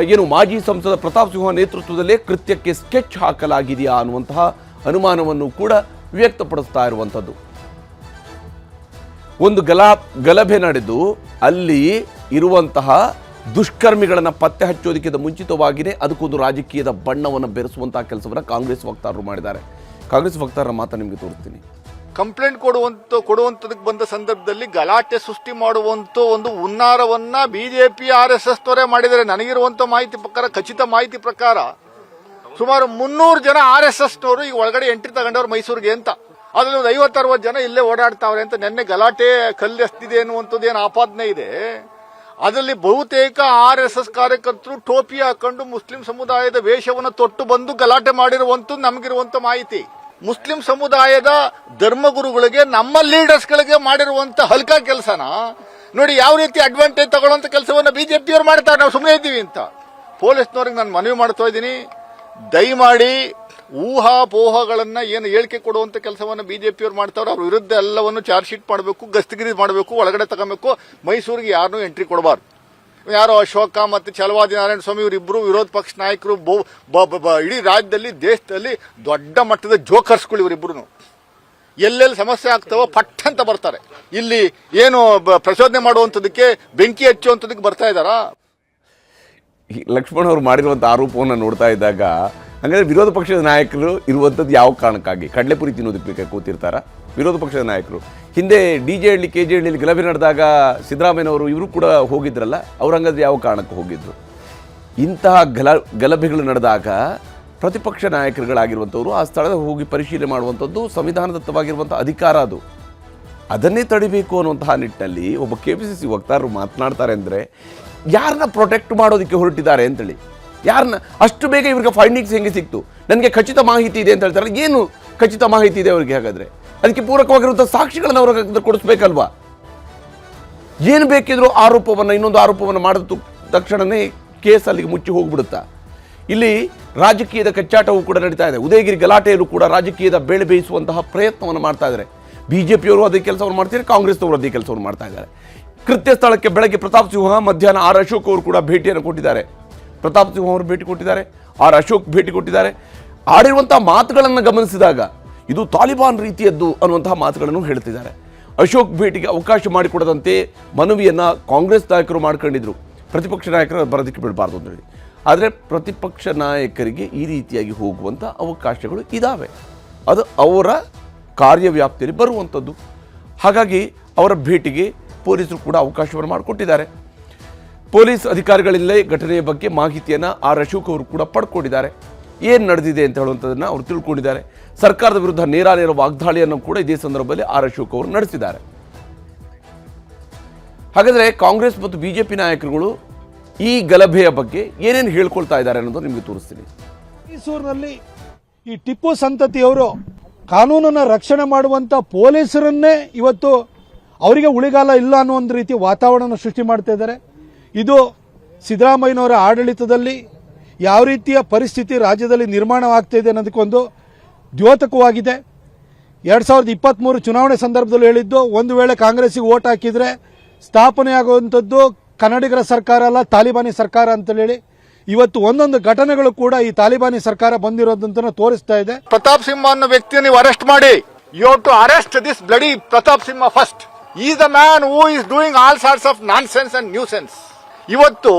ಏನು ಮಾಜಿ ಸಂಸದ ಪ್ರತಾಪ್ ಸಿಂಹ ನೇತೃತ್ವದಲ್ಲೇ ಕೃತ್ಯಕ್ಕೆ ಸ್ಕೆಚ್ ಹಾಕಲಾಗಿದೆಯಾ ಅನ್ನುವಂತಹ ಅನುಮಾನವನ್ನು ಕೂಡ ವ್ಯಕ್ತಪಡಿಸ್ತಾ ಇರುವಂಥದ್ದು. ಒಂದು ಗಲಾ, ಗಲಭೆ ನಡೆದು ಅಲ್ಲಿ ಇರುವಂತಹ ದುಷ್ಕರ್ಮಿಗಳನ್ನು ಪತ್ತೆ ಹಚ್ಚೋದಕ್ಕಿಂತ ಮುಂಚಿತವಾಗಿಯೇ ಅದಕ್ಕೊಂದು ರಾಜಕೀಯದ ಬಣ್ಣವನ್ನು ಬೆರೆಸುವಂತಹ ಕೆಲಸವನ್ನು ಕಾಂಗ್ರೆಸ್ ವಕ್ತಾರರು ಮಾಡಿದ್ದಾರೆ. ಕಾಂಗ್ರೆಸ್ ವಕ್ತಾರರ ಮಾತನ್ನು ನಿಮಗೆ ತೋರಿಸ್ತೀನಿ. ಕಂಪ್ಲೇಂಟ್ ಕೊಡುವಂತ, ಕೊಡುವಂತದಕ್ಕೆ ಬಂದ ಸಂದರ್ಭದಲ್ಲಿ ಗಲಾಟೆ ಸೃಷ್ಟಿ ಮಾಡುವಂತ ಒಂದು ಉನ್ನಾರವನ್ನ ಬಿಜೆಪಿ, ಆರ್ ಎಸ್ ಎಸ್ ತೊರೆ ಮಾಡಿದರೆ ನನಗಿರುವಂತ ಮಾಹಿತಿ ಪ್ರಕಾರ, ಖಚಿತ ಮಾಹಿತಿ ಪ್ರಕಾರ ಸುಮಾರು ಮುನ್ನೂರು ಜನ ಆರ್ ಎಸ್ ಎಸ್ ನವರು ಈಗ ಒಳಗಡೆ ಎಂಟ್ರಿ ತಗೊಂಡವ್ರು ಮೈಸೂರಿಗೆ ಅಂತ. ಅದ್ರಲ್ಲಿ ಒಂದು ಐವತ್ತರವತ್ತು ಜನ ಇಲ್ಲೇ ಓಡಾಡ್ತಾವ್ರೆ ಅಂತ ನೆನ್ನೆ ಗಲಾಟೆ ಕಲ್ಲು ಎಸ್ತಿದೆ ಅನ್ನುವಂಥದ್ದು ಏನು ಆಪಾದನೆ ಇದೆ. ಅದರಲ್ಲಿ ಬಹುತೇಕ ಆರ್ ಎಸ್ ಎಸ್ ಕಾರ್ಯಕರ್ತರು ಟೋಪಿ ಹಾಕೊಂಡು ಮುಸ್ಲಿಂ ಸಮುದಾಯದ ವೇಷವನ್ನು ತೊಟ್ಟು ಬಂದು ಗಲಾಟೆ ಮಾಡಿರುವಂಥದ್ದು ನಮಗಿರುವಂಥ ಮಾಹಿತಿ. ಮುಸ್ಲಿಂ ಸಮುದಾಯದ ಧರ್ಮಗುರುಗಳಿಗೆ ನಮ್ಮ ಲೀಡರ್ಸ್ಗಳಿಗೆ ಮಾಡಿರುವಂತ ಹಲ್ಕ ಕೆಲಸನ? ನೋಡಿ, ಯಾವ ರೀತಿ ಅಡ್ವಾಂಟೇಜ್ ತಗೊಳ್ಳುವಂತ ಕೆಲಸವನ್ನ ಬಿಜೆಪಿಯವರು ಮಾಡ್ತಾರೆ, ನಾವು ಸುಮ್ಮನೆ ಇದ್ದೀವಿ ಅಂತ. ಪೊಲೀಸ್ನವ್ರಿಗೆ ನಾನು ಮನವಿ ಮಾಡ್ತಾ ಇದ್ದೀನಿ. ದಯಮಾಡಿ ಊಹಾಪೋಹಗಳನ್ನ ಏನು ಹೇಳಿಕೆ ಕೊಡುವಂತ ಕೆಲಸವನ್ನ ಬಿಜೆಪಿಯವರು ಮಾಡ್ತಾರೆ, ಅವ್ರ ವಿರುದ್ಧ ಎಲ್ಲವನ್ನು ಚಾರ್ಜ್ ಶೀಟ್ ಮಾಡಬೇಕು, ಗಸ್ತಗಿರಿ ಮಾಡಬೇಕು, ಒಳಗಡೆ ತಗೋಬೇಕು. ಮೈಸೂರಿಗೆ ಯಾರನ್ನೂ ಎಂಟ್ರಿ ಕೊಡಬಾರ್ದು. ಯಾರೋ ಅಶೋಕ ಮತ್ತು ಚಲವಾದಿ ನಾರಾಯಣ ಸ್ವಾಮಿ ಇವರಿಬ್ಬರು ವಿರೋಧ ಪಕ್ಷ ನಾಯಕರು ಬೋ ಇಡೀ ರಾಜ್ಯದಲ್ಲಿ, ದೇಶದಲ್ಲಿ ದೊಡ್ಡ ಮಟ್ಟದ ಜೋಕರ್ಸ್ಗಳು ಇವರಿಬ್ಬರು ಎಲ್ಲೆಲ್ಲಿ ಸಮಸ್ಯೆ ಆಗ್ತಾವೋ ಪಟ್ಟ ಅಂತ ಬರ್ತಾರೆ. ಇಲ್ಲಿ ಏನು ಪ್ರಚೋದನೆ ಮಾಡುವಂಥದ್ದಕ್ಕೆ ಬೆಂಕಿ ಹಚ್ಚುವಂಥದ್ದಕ್ಕೆ ಬರ್ತಾ ಇದ್ದಾರಾ? ಲಕ್ಷ್ಮಣ್ ಅವರು ಮಾಡಿರುವಂಥ ಆರೋಪವನ್ನು ನೋಡ್ತಾ ಇದ್ದಾಗ, ಹಾಗಾದರೆ ವಿರೋಧ ಪಕ್ಷದ ನಾಯಕರು ಇರುವಂಥದ್ದು ಯಾವ ಕಾರಣಕ್ಕಾಗಿ? ಕಡಲೆಪುರಿ ತಿನ್ನೋದಕ್ಕೆ ಕೂತಿರ್ತಾರ? ವಿರೋಧ ಪಕ್ಷದ ನಾಯಕರು. ಹಿಂದೆ D J Halli, K J ಹಳ್ಳಿಲಿ ಗಲಭೆ ನಡೆದಾಗ ಸಿದ್ದರಾಮಯ್ಯನವರು ಇವರು ಕೂಡ ಹೋಗಿದ್ರಲ್ಲ, ಅವ್ರು ಹಂಗಾದ್ರೆ ಯಾವ ಕಾರಣಕ್ಕೆ ಹೋಗಿದ್ರು? ಇಂತಹ ಗಲ, ಗಲಭೆಗಳು ನಡೆದಾಗ ಪ್ರತಿಪಕ್ಷ ನಾಯಕರುಗಳಾಗಿರುವಂಥವ್ರು ಆ ಸ್ಥಳದ ಹೋಗಿ ಪರಿಶೀಲನೆ ಮಾಡುವಂಥದ್ದು ಸಂವಿಧಾನದತ್ತವಾಗಿರುವಂಥ ಅಧಿಕಾರ ಅದು. ಅದನ್ನೇ ತಡಿಬೇಕು ಅನ್ನುವಂತಹ ನಿಟ್ಟಿನಲ್ಲಿ ಒಬ್ಬ ಕೆ ಪಿ ಸಿ ಸಿ ವಕ್ತಾರರು ಮಾತನಾಡ್ತಾರೆ ಅಂದರೆ ಯಾರನ್ನ ಪ್ರೊಟೆಕ್ಟ್ ಮಾಡೋದಕ್ಕೆ ಹೊರಟಿದ್ದಾರೆ ಅಂತೇಳಿ? ಯಾರನ್ನ? ಅಷ್ಟು ಬೇಗ ಇವ್ರಿಗೆ ಫೈಂಡಿಂಗ್ಸ್ ಹೆಂಗೆ ಸಿಕ್ತು? ನನಗೆ ಖಚಿತ ಮಾಹಿತಿ ಇದೆ ಅಂತ ಹೇಳ್ತಾರೆ. ಏನು ಖಚಿತ ಮಾಹಿತಿ ಇದೆ ಅವ್ರಿಗೆ ಹಾಗಾದರೆ? ಅದಕ್ಕೆ ಪೂರಕವಾಗಿರುವಂಥ ಸಾಕ್ಷಿಗಳನ್ನು ಅವ್ರಿಗೆ ಕೊಡಿಸ್ಬೇಕಲ್ವಾ? ಏನು ಬೇಕಿದ್ರು ಆರೋಪವನ್ನು, ಇನ್ನೊಂದು ಆರೋಪವನ್ನು ಮಾಡಿದ ತಕ್ಷಣವೇ ಕೇಸ್ ಅಲ್ಲಿಗೆ ಮುಚ್ಚಿ ಹೋಗ್ಬಿಡುತ್ತಾ? ಇಲ್ಲಿ ರಾಜಕೀಯದ ಕಚ್ಚಾಟವೂ ಕೂಡ ನಡೀತಾ ಇದೆ. ಉದಯಗಿರಿ ಗಲಾಟೆಯಲ್ಲೂ ಕೂಡ ರಾಜಕೀಯದ ಬೇಳೆ ಬೇಯಿಸುವಂತಹ ಪ್ರಯತ್ನವನ್ನು ಮಾಡ್ತಾ ಇದ್ದಾರೆ ಬಿ ಜೆ ಪಿಯವರು ಅದೇ ಕೆಲಸವನ್ನು ಮಾಡ್ತಿದ್ದಾರೆ, ಕಾಂಗ್ರೆಸ್ನವರು ಅದೇ ಕೆಲಸವನ್ನು ಮಾಡ್ತಾ ಇದ್ದಾರೆ ಕೃತ್ಯ ಸ್ಥಳಕ್ಕೆ ಬೆಳಗ್ಗೆ ಪ್ರತಾಪ್ ಸಿಂಹ ಮಧ್ಯಾಹ್ನ ಆರ್ ಅಶೋಕ್ ಅವರು ಕೂಡ ಭೇಟಿಯನ್ನು ಕೊಟ್ಟಿದ್ದಾರೆ. ಪ್ರತಾಪ್ ಸಿಂಹ ಅವರು ಭೇಟಿ ಕೊಟ್ಟಿದ್ದಾರೆ. ಆರ್ ಅಶೋಕ್ ಭೇಟಿ ಕೊಟ್ಟಿದ್ದಾರೆ. ಆಡಿರುವಂತಹ ಮಾತುಗಳನ್ನು ಗಮನಿಸಿದಾಗ ಇದು ತಾಲಿಬಾನ್ ರೀತಿಯದ್ದು ಅನ್ನುವಂತಹ ಮಾತುಗಳನ್ನು ಹೇಳ್ತಿದ್ದಾರೆ ಅಶೋಕ್ ಭೇಟಿಗೆ ಅವಕಾಶ ಮಾಡಿಕೊಡದಂತೆ ಮನವಿಯನ್ನು ಕಾಂಗ್ರೆಸ್ ನಾಯಕರು ಮಾಡ್ಕೊಂಡಿದ್ರು. ಪ್ರತಿಪಕ್ಷ ನಾಯಕರು ಬರೋದಕ್ಕೆ ಬಿಡಬಾರ್ದು ಅಂತ ಹೇಳಿ. ಆದರೆ ಪ್ರತಿಪಕ್ಷ ನಾಯಕರಿಗೆ ಈ ರೀತಿಯಾಗಿ ಹೋಗುವಂಥ ಅವಕಾಶಗಳು ಇದ್ದಾವೆ ಅದು ಅವರ ಕಾರ್ಯವ್ಯಾಪ್ತಿಯಲ್ಲಿ ಬರುವಂಥದ್ದು ಹಾಗಾಗಿ ಅವರ ಭೇಟಿಗೆ ಪೊಲೀಸರು ಕೂಡ ಅವಕಾಶವನ್ನು ಮಾಡಿಕೊಟ್ಟಿದ್ದಾರೆ. ಪೊಲೀಸ್ ಅಧಿಕಾರಿಗಳಿಲ್ಲೇ ಘಟನೆಯ ಬಗ್ಗೆ ಮಾಹಿತಿಯನ್ನು ಆರ್ ಅಶೋಕ್ ಅವರು ಕೂಡ ಪಡ್ಕೊಂಡಿದ್ದಾರೆ. ಏನು ನಡೆದಿದೆ ಅಂತ ಹೇಳುವಂಥದ್ದನ್ನು ಅವರು ತಿಳ್ಕೊಂಡಿದ್ದಾರೆ. ಸರ್ಕಾರದ ವಿರುದ್ಧ ನೇರಾನೇರ ವಾಗ್ದಾಳಿಯನ್ನು ಕೂಡ ಇದೇ ಸಂದರ್ಭದಲ್ಲಿ ಆರ್ ಅಶೋಕ್ ಅವರು ನಡೆಸಿದ್ದಾರೆ. ಹಾಗಾದರೆ ಕಾಂಗ್ರೆಸ್ ಮತ್ತು ಬಿ ಜೆ ಪಿ ನಾಯಕರುಗಳು ಈ ಗಲಭೆಯ ಬಗ್ಗೆ ಏನೇನು ಹೇಳ್ಕೊಳ್ತಾ ಇದ್ದಾರೆ ಅನ್ನೋದು ನಿಮಗೆ ತೋರಿಸ್ತೀನಿ. ಮೈಸೂರಿನಲ್ಲಿ ಈ ಟಿಪ್ಪು ಸಂತತಿಯವರು ಕಾನೂನನ್ನ ರಕ್ಷಣೆ ಮಾಡುವಂತ ಪೊಲೀಸರನ್ನೇ ಇವತ್ತು ಅವರಿಗೆ ಉಳಿಗಾಲ ಇಲ್ಲ ಅನ್ನೋ ಒಂದು ರೀತಿ ವಾತಾವರಣ ಸೃಷ್ಟಿ ಮಾಡ್ತಾ ಇದ್ದಾರೆ. ಇದು ಸಿದ್ದರಾಮಯ್ಯನವರ ಆಡಳಿತದಲ್ಲಿ ಯಾವ ರೀತಿಯ ಪರಿಸ್ಥಿತಿ ರಾಜ್ಯದಲ್ಲಿ ನಿರ್ಮಾಣವಾಗ್ತಾ ಇದೆ ಅನ್ನೋದಕ್ಕೊಂದು ದ್ಯೋತಕವಾಗಿದೆ. ಎರಡು ಸಾವಿರದ ಇಪ್ಪತ್ತ್ಮೂರು ಚುನಾವಣೆ ಸಂದರ್ಭದಲ್ಲಿ ಹೇಳಿದ್ದು, ಒಂದು ವೇಳೆ ಕಾಂಗ್ರೆಸ್ಗೆ ಓಟ್ ಹಾಕಿದ್ರೆ ಸ್ಥಾಪನೆಯಾಗುವಂಥದ್ದು ಕನ್ನಡಿಗರ ಸರ್ಕಾರ ಅಲ್ಲ, ತಾಲಿಬಾನಿ ಸರ್ಕಾರ ಅಂತ ಹೇಳಿ. ಇವತ್ತು ಒಂದೊಂದು ಘಟನೆಗಳು ಕೂಡ ಈ ತಾಲಿಬಾನಿ ಸರ್ಕಾರ ಬಂದಿರೋದಂತ ತೋರಿಸ್ತಾ ಇದೆ. ಪ್ರತಾಪ್ ಸಿಂಹ ಅನ್ನೋ ವ್ಯಕ್ತಿಯನ್ನು ನೀವು ಅರೆಸ್ಟ್ ಮಾಡಿ. You to arrest this bloody Pratap Simha first ಈ the man who is doing all sorts of nonsense and nuisance ಇವತ್ತು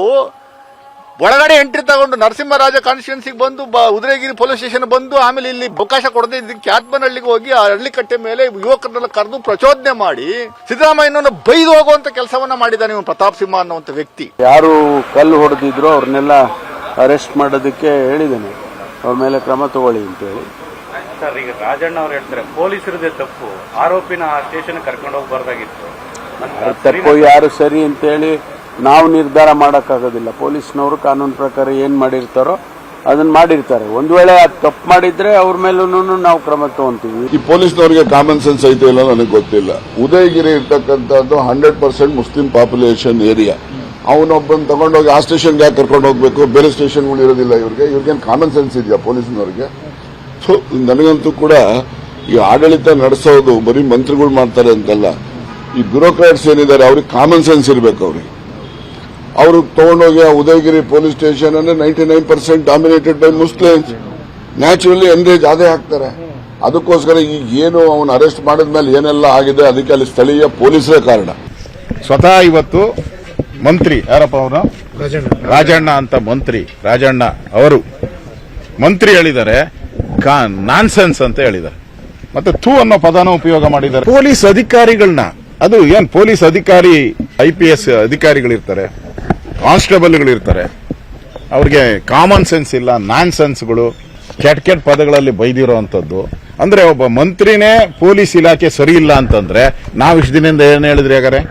ಒಳಗಡೆ ಎಂಟ್ರಿ ತಗೊಂಡು ನರಸಿಂಹರಾಜ ಕಾನ್ಸ್ಟಿಟ್ಯೂನ್ಸಿಗೆ ಬಂದು ಉದಯಗಿರಿ ಪೊಲೀಸ್ ಸ್ಟೇಷನ್ ಬಂದು ಆಮೇಲೆ ಇಲ್ಲಿ ಅವಕಾಶ ಕೊಡದೆ ಇದಕ್ಕೆ ಕ್ಯಾತ್ಮನಹಳ್ಳಿಗೆ ಹೋಗಿ ಆ ಹಳ್ಳಿಕಟ್ಟೆ ಮೇಲೆ ಯುವಕರನ್ನೆಲ್ಲ ಕರೆದು ಪ್ರಚೋದನೆ ಮಾಡಿ ಸಿದ್ದರಾಮಯ್ಯನನ್ನು ಬೈದು ಹೋಗುವಂತ ಕೆಲಸವನ್ನ ಮಾಡಿದ್ದಾನೆ ಇವನು ಪ್ರತಾಪ್ ಸಿಂಹ ಅನ್ನುವಂಥ ವ್ಯಕ್ತಿ. ಯಾರು ಕಲ್ಲು ಹೊಡೆದಿದ್ರು ಅವ್ರನ್ನೆಲ್ಲ ಅರೆಸ್ಟ್ ಮಾಡೋದಕ್ಕೆ ಹೇಳಿದ್ದೇನೆ. ಅವ್ರ ಮೇಲೆ ಕ್ರಮ ತಗೊಳ್ಳಿ ಅಂತೇಳಿ. ಸರ್ ಈಗ ರಾಜಣ್ಣ ಅವ್ರು ಹೇಳ್ತಾರೆ ಪೊಲೀಸರದೇ ತಪ್ಪು. ಆರೋಪಿನ ಆ ಸ್ಟೇಷನ್ ಕರ್ಕೊಂಡು ಹೋಗ್ಬಾರ್ದಾಗಿತ್ತು. ಯಾರು ತಪ್ಪು ಯಾರು ಸರಿ ಅಂತೇಳಿ ನಾವು ನಿರ್ಧಾರ ಮಾಡೋಕ್ಕಾಗೋದಿಲ್ಲ. ಪೊಲೀಸ್ನವರು ಕಾನೂನು ಪ್ರಕಾರ ಏನು ಮಾಡಿರ್ತಾರೋ ಅದನ್ನ ಮಾಡಿರ್ತಾರೆ. ಒಂದ್ ವೇಳೆ ಅದು ತಪ್ಪು ಮಾಡಿದ್ರೆ ಅವ್ರ ಮೇಲೂ ನಾವು ಕ್ರಮ ತಗೊಂತೀವಿ. ಈ ಪೊಲೀಸ್ನವರಿಗೆ ಕಾಮನ್ ಸೆನ್ಸ್ ಐತೆ ಇಲ್ಲ ನನಗೆ ಗೊತ್ತಿಲ್ಲ. ಉದಯಗಿರಿ ಇರ್ತಕ್ಕಂಥದ್ದು hundred percent Muslim population area ಅವನೊಬ್ಬನ ತಗೊಂಡೋಗಿ ಆ ಸ್ಟೇಷನ್ಗೆ ಯಾಕೆ ಕರ್ಕೊಂಡು ಹೋಗ್ಬೇಕು? ಬೇರೆ ಸ್ಟೇಷನ್ಗಳು ಇರೋದಿಲ್ಲ ಇವ್ರಿಗೆ. ಇವ್ರಿಗೇನು ಕಾಮನ್ ಸೆನ್ಸ್ ಇದೆಯಾ ಪೊಲೀಸ್ನವ್ರಿಗೆ? ಸೊ ನನಗಂತೂ ಕೂಡ ಈ ಆಡಳಿತ ನಡೆಸೋದು ಬರೀ ಮಂತ್ರಿಗಳು ಮಾಡ್ತಾರೆ ಅಂತಲ್ಲ. ಈ ಬ್ಯೂರೋಕ್ರಾಟ್ಸ್ ಏನಿದ್ದಾರೆ ಅವ್ರಿಗೆ ಕಾಮನ್ ಸೆನ್ಸ್ ಇರಬೇಕು ಅವ್ರಿಗೆ. ಅವರು ತಗೊಂಡೋಗಿ ಆ ಉದಯಗಿರಿ ಪೊಲೀಸ್ ಸ್ಟೇಷನ್ ಅಂದ್ರೆ ninety nine percent dominated by Muslims naturally enrage ಅದೇ ಹಾಕ್ತಾರೆ. ಅದಕ್ಕೋಸ್ಕರ ಈಗ ಏನು ಅವನು ಅರೆಸ್ಟ್ ಮಾಡಿದ್ಮೇಲೆ ಏನೆಲ್ಲ ಆಗಿದೆ ಅದಕ್ಕೆ ಅಲ್ಲಿ ಸ್ಥಳೀಯ ಪೊಲೀಸರೇ ಕಾರಣ. ಸ್ವತಃ ಇವತ್ತು ಮಂತ್ರಿ ಯಾರಪ್ಪ ಅವರು? ರಾಜಣ್ಣ ಅಂತ ಮಂತ್ರಿ ರಾಜಣ್ಣ ಅವರು. ಮಂತ್ರಿ ಹೇಳಿದ್ದಾರೆ ನಾನ್ಸೆನ್ಸ್ ಅಂತ ಹೇಳಿದ್ದಾರೆ. ಮತ್ತೆ ಥೂ ಅನ್ನೋ ಪದನ ಉಪಯೋಗ ಮಾಡಿದ್ದಾರೆ. ಪೊಲೀಸ್ ಅಧಿಕಾರಿಗಳನ್ನ ಅದು ಏನ್ ಪೊಲೀಸ್ ಅಧಿಕಾರಿ ಐ ಪಿ ಎಸ್ ಅಧಿಕಾರಿಗಳಿರ್ತಾರೆ ಕಾನ್ಸ್ಟೇಬಲ್ಗಳಿರ್ತಾರೆ. ಅವ್ರಿಗೆ ಕಾಮನ್ ಸೆನ್ಸ್ ಇಲ್ಲ ನಾನ್ ಸೆನ್ಸ್ಗಳು ಕೆಟ್ಟ ಕೆಟ್ಟ ಪದಗಳಲ್ಲಿ ಬೈದಿರೋ ಅಂಥದ್ದು. ಅಂದ್ರೆ ಒಬ್ಬ ಮಂತ್ರಿನೇ ಪೊಲೀಸ್ ಇಲಾಖೆ ಸರಿ ಇಲ್ಲ ಅಂತಂದ್ರೆ ನಾವು ಇಷ್ಟು ದಿನದಿಂದ ಏನು ಹೇಳಿದ್ರಿ ಹಾಗಾರೆ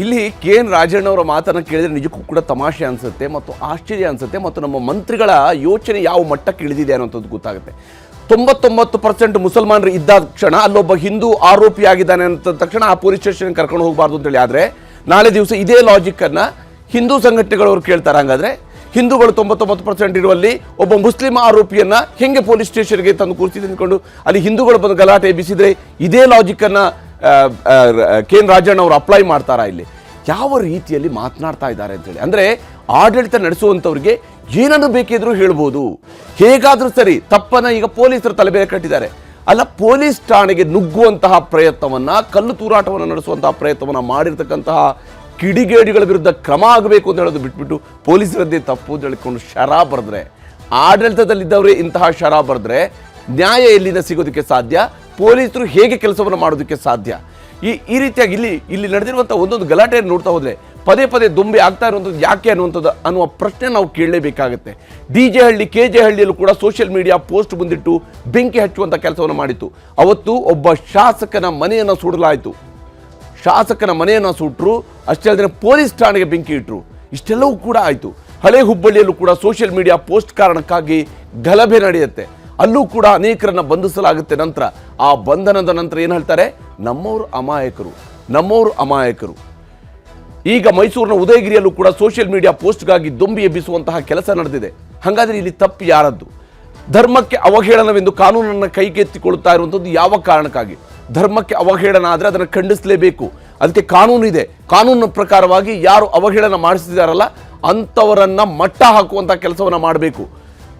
ಇಲ್ಲಿ ಕೆ ಎನ್ ರಾಜಣ್ಣವರ ಮಾತನ್ನು ಕೇಳಿದರೆ ನಿಜಕ್ಕೂ ಕೂಡ ತಮಾಷೆ ಅನಿಸುತ್ತೆ ಮತ್ತು ಆಶ್ಚರ್ಯ ಅನಿಸುತ್ತೆ ಮತ್ತು ನಮ್ಮ ಮಂತ್ರಿಗಳ ಯೋಚನೆ ಯಾವ ಮಟ್ಟಕ್ಕೆ ಇಳಿದಿದೆ ಅನ್ನೋಂಥದ್ದು ಗೊತ್ತಾಗುತ್ತೆ. ತೊಂಬತ್ತೊಂಬತ್ತು ಪರ್ಸೆಂಟ್ ಮುಸಲ್ಮಾನರು ಇದ್ದ ಕ್ಷಣ ಅಲ್ಲೊಬ್ಬ ಹಿಂದೂ ಆರೋಪಿಯಾಗಿದ್ದಾನೆ ಅಂತ ತಕ್ಷಣ ಆ ಪೊಲೀಸ್ ಸ್ಟೇಷನ್ ಕರ್ಕೊಂಡು ಹೋಗಬಾರ್ದು ಅಂತೇಳಿ ಆದರೆ ನಾಳೆ ದಿವಸ ಇದೇ ಲಾಜಿಕ್ಕನ್ನು ಹಿಂದೂ ಸಂಘಟನೆಗಳವರು ಕೇಳ್ತಾರೆ. ಹಾಗಾದರೆ ಹಿಂದೂಗಳು ತೊಂಬತ್ತೊಂಬತ್ತು ಪರ್ಸೆಂಟ್ ಇರುವಲ್ಲಿ ಒಬ್ಬ ಮುಸ್ಲಿಂ ಆರೋಪಿಯನ್ನು ಹೆಂಗೆ ಪೊಲೀಸ್ ಸ್ಟೇಷನ್ಗೆ ತಂದು ಕೂರಿಸಿ ತಿಂದ್ಕೊಂಡು ಅಲ್ಲಿ ಹಿಂದೂಗಳು ಬಂದು ಗಲಾಟೆ ಎಬ್ಬಿಸಿದರೆ ಇದೇ ಲಾಜಿಕ್ಕನ್ನು ಕೆ ಎನ್ ರಾಜಣ್ಣ ಅವರು ಅಪ್ಲೈ ಮಾಡ್ತಾರಾ ಇಲ್ಲಿ? ಯಾವ ರೀತಿಯಲ್ಲಿ ಮಾತನಾಡ್ತಾ ಇದ್ದಾರೆ ಅಂತೇಳಿ ಅಂದರೆ ಆಡಳಿತ ನಡೆಸುವಂಥವ್ರಿಗೆ ಏನನ್ನು ಬೇಕಿದ್ರೂ ಹೇಳ್ಬೋದು. ಹೇಗಾದರೂ ಸರಿ, ತಪ್ಪನ್ನ ಈಗ ಪೊಲೀಸರು ತಲೆ ಮೇಲೆ ಕಟ್ಟಿದ್ದಾರೆ. ಅಲ್ಲ, ಪೊಲೀಸ್ ಠಾಣೆಗೆ ನುಗ್ಗುವಂತಹ ಪ್ರಯತ್ನವನ್ನ, ಕಲ್ಲು ತೂರಾಟವನ್ನು ನಡೆಸುವಂತಹ ಪ್ರಯತ್ನವನ್ನ ಮಾಡಿರ್ತಕ್ಕಂತಹ ಕಿಡಿಗೇಡಿಗಳ ವಿರುದ್ಧ ಕ್ರಮ ಆಗಬೇಕು ಅಂತ ಹೇಳೋದು ಬಿಟ್ಬಿಟ್ಟು ಪೊಲೀಸರದ್ದೇ ತಪ್ಪು ಅಂತ ಹೇಳಿಕೊಂಡು ಶರ ಬರೆದ್ರೆ, ಆಡಳಿತದಲ್ಲಿದ್ದವರೇ ಇಂತಹ ಶರ ಬರೆದ್ರೆ ನ್ಯಾಯ ಎಲ್ಲಿಂದ ಸಿಗೋದಕ್ಕೆ ಸಾಧ್ಯ? ಪೊಲೀಸರು ಹೇಗೆ ಕೆಲಸವನ್ನು ಮಾಡೋದಕ್ಕೆ ಸಾಧ್ಯ? ಈ ಈ ರೀತಿಯಾಗಿ ಇಲ್ಲಿ ಇಲ್ಲಿ ನಡೆದಿರುವಂಥ ಒಂದೊಂದು ಗಲಾಟೆಯನ್ನು ನೋಡ್ತಾ ಹೋದರೆ ಪದೇ ಪದೇ ದುಂಬಿ ಆಗ್ತಾ ಇರುವಂಥದ್ದು ಯಾಕೆ ಅನ್ನುವಂಥದ್ದು ಅನ್ನುವ ಪ್ರಶ್ನೆ ನಾವು ಕೇಳಲೇಬೇಕಾಗುತ್ತೆ. D J Halli K J ಹಳ್ಳಿಯಲ್ಲೂ ಕೂಡ ಸೋಷಿಯಲ್ ಮೀಡಿಯಾ ಪೋಸ್ಟ್ ಬಂದಿಟ್ಟು ಬೆಂಕಿ ಹಚ್ಚುವಂಥ ಕೆಲಸವನ್ನು ಮಾಡಿತ್ತು. ಅವತ್ತು ಒಬ್ಬ ಶಾಸಕನ ಮನೆಯನ್ನು ಸುಡಲಾಯಿತು. ಶಾಸಕನ ಮನೆಯನ್ನು ಸುಟ್ಟರು ಅಷ್ಟೇ ಅಲ್ಲದೆ ಪೊಲೀಸ್ ಠಾಣೆಗೆ ಬೆಂಕಿ ಇಟ್ಟರು ಇಷ್ಟೆಲ್ಲವೂ ಕೂಡ ಆಯಿತು. ಹಳೆ ಹುಬ್ಬಳ್ಳಿಯಲ್ಲೂ ಕೂಡ ಸೋಷಿಯಲ್ ಮೀಡಿಯಾ ಪೋಸ್ಟ್ ಕಾರಣಕ್ಕಾಗಿ ಗಲಭೆ ನಡೆಯುತ್ತೆ. ಅಲ್ಲೂ ಕೂಡ ಅನೇಕರನ್ನ ಬಂಧಿಸಲಾಗುತ್ತೆ. ನಂತರ ಆ ಬಂಧನದ ನಂತರ ಏನು ಹೇಳ್ತಾರೆ? ನಮ್ಮವರು ಅಮಾಯಕರು ನಮ್ಮವರು ಅಮಾಯಕರು. ಈಗ ಮೈಸೂರಿನ ಉದಯಗಿರಿಯಲ್ಲೂ ಕೂಡ ಸೋಷಿಯಲ್ ಮೀಡಿಯಾ ಪೋಸ್ಟ್ಗಾಗಿ ದೊಂಬಿ ಎಬ್ಬಿಸುವಂತಹ ಕೆಲಸ ನಡೆದಿದೆ. ಹಾಗಾದ್ರೆ ಇಲ್ಲಿ ತಪ್ಪು ಯಾರದ್ದು? ಧರ್ಮಕ್ಕೆ ಅವಹೇಳನವೆಂದು ಕಾನೂನನ್ನು ಕೈಗೆತ್ತಿಕೊಳ್ಳುತ್ತಾ ಇರುವಂಥದ್ದು ಯಾವ ಕಾರಣಕ್ಕಾಗಿ? ಧರ್ಮಕ್ಕೆ ಅವಹೇಳನ ಆದರೆ ಅದನ್ನು ಖಂಡಿಸಲೇಬೇಕು. ಅದಕ್ಕೆ ಕಾನೂನು ಇದೆ. ಕಾನೂನಿನ ಪ್ರಕಾರವಾಗಿ ಯಾರು ಅವಹೇಳನ ಮಾಡಿಸಿದಾರಲ್ಲ ಅಂಥವರನ್ನು ಮಟ್ಟ ಹಾಕುವಂಥ ಕೆಲಸವನ್ನು ಮಾಡಬೇಕು.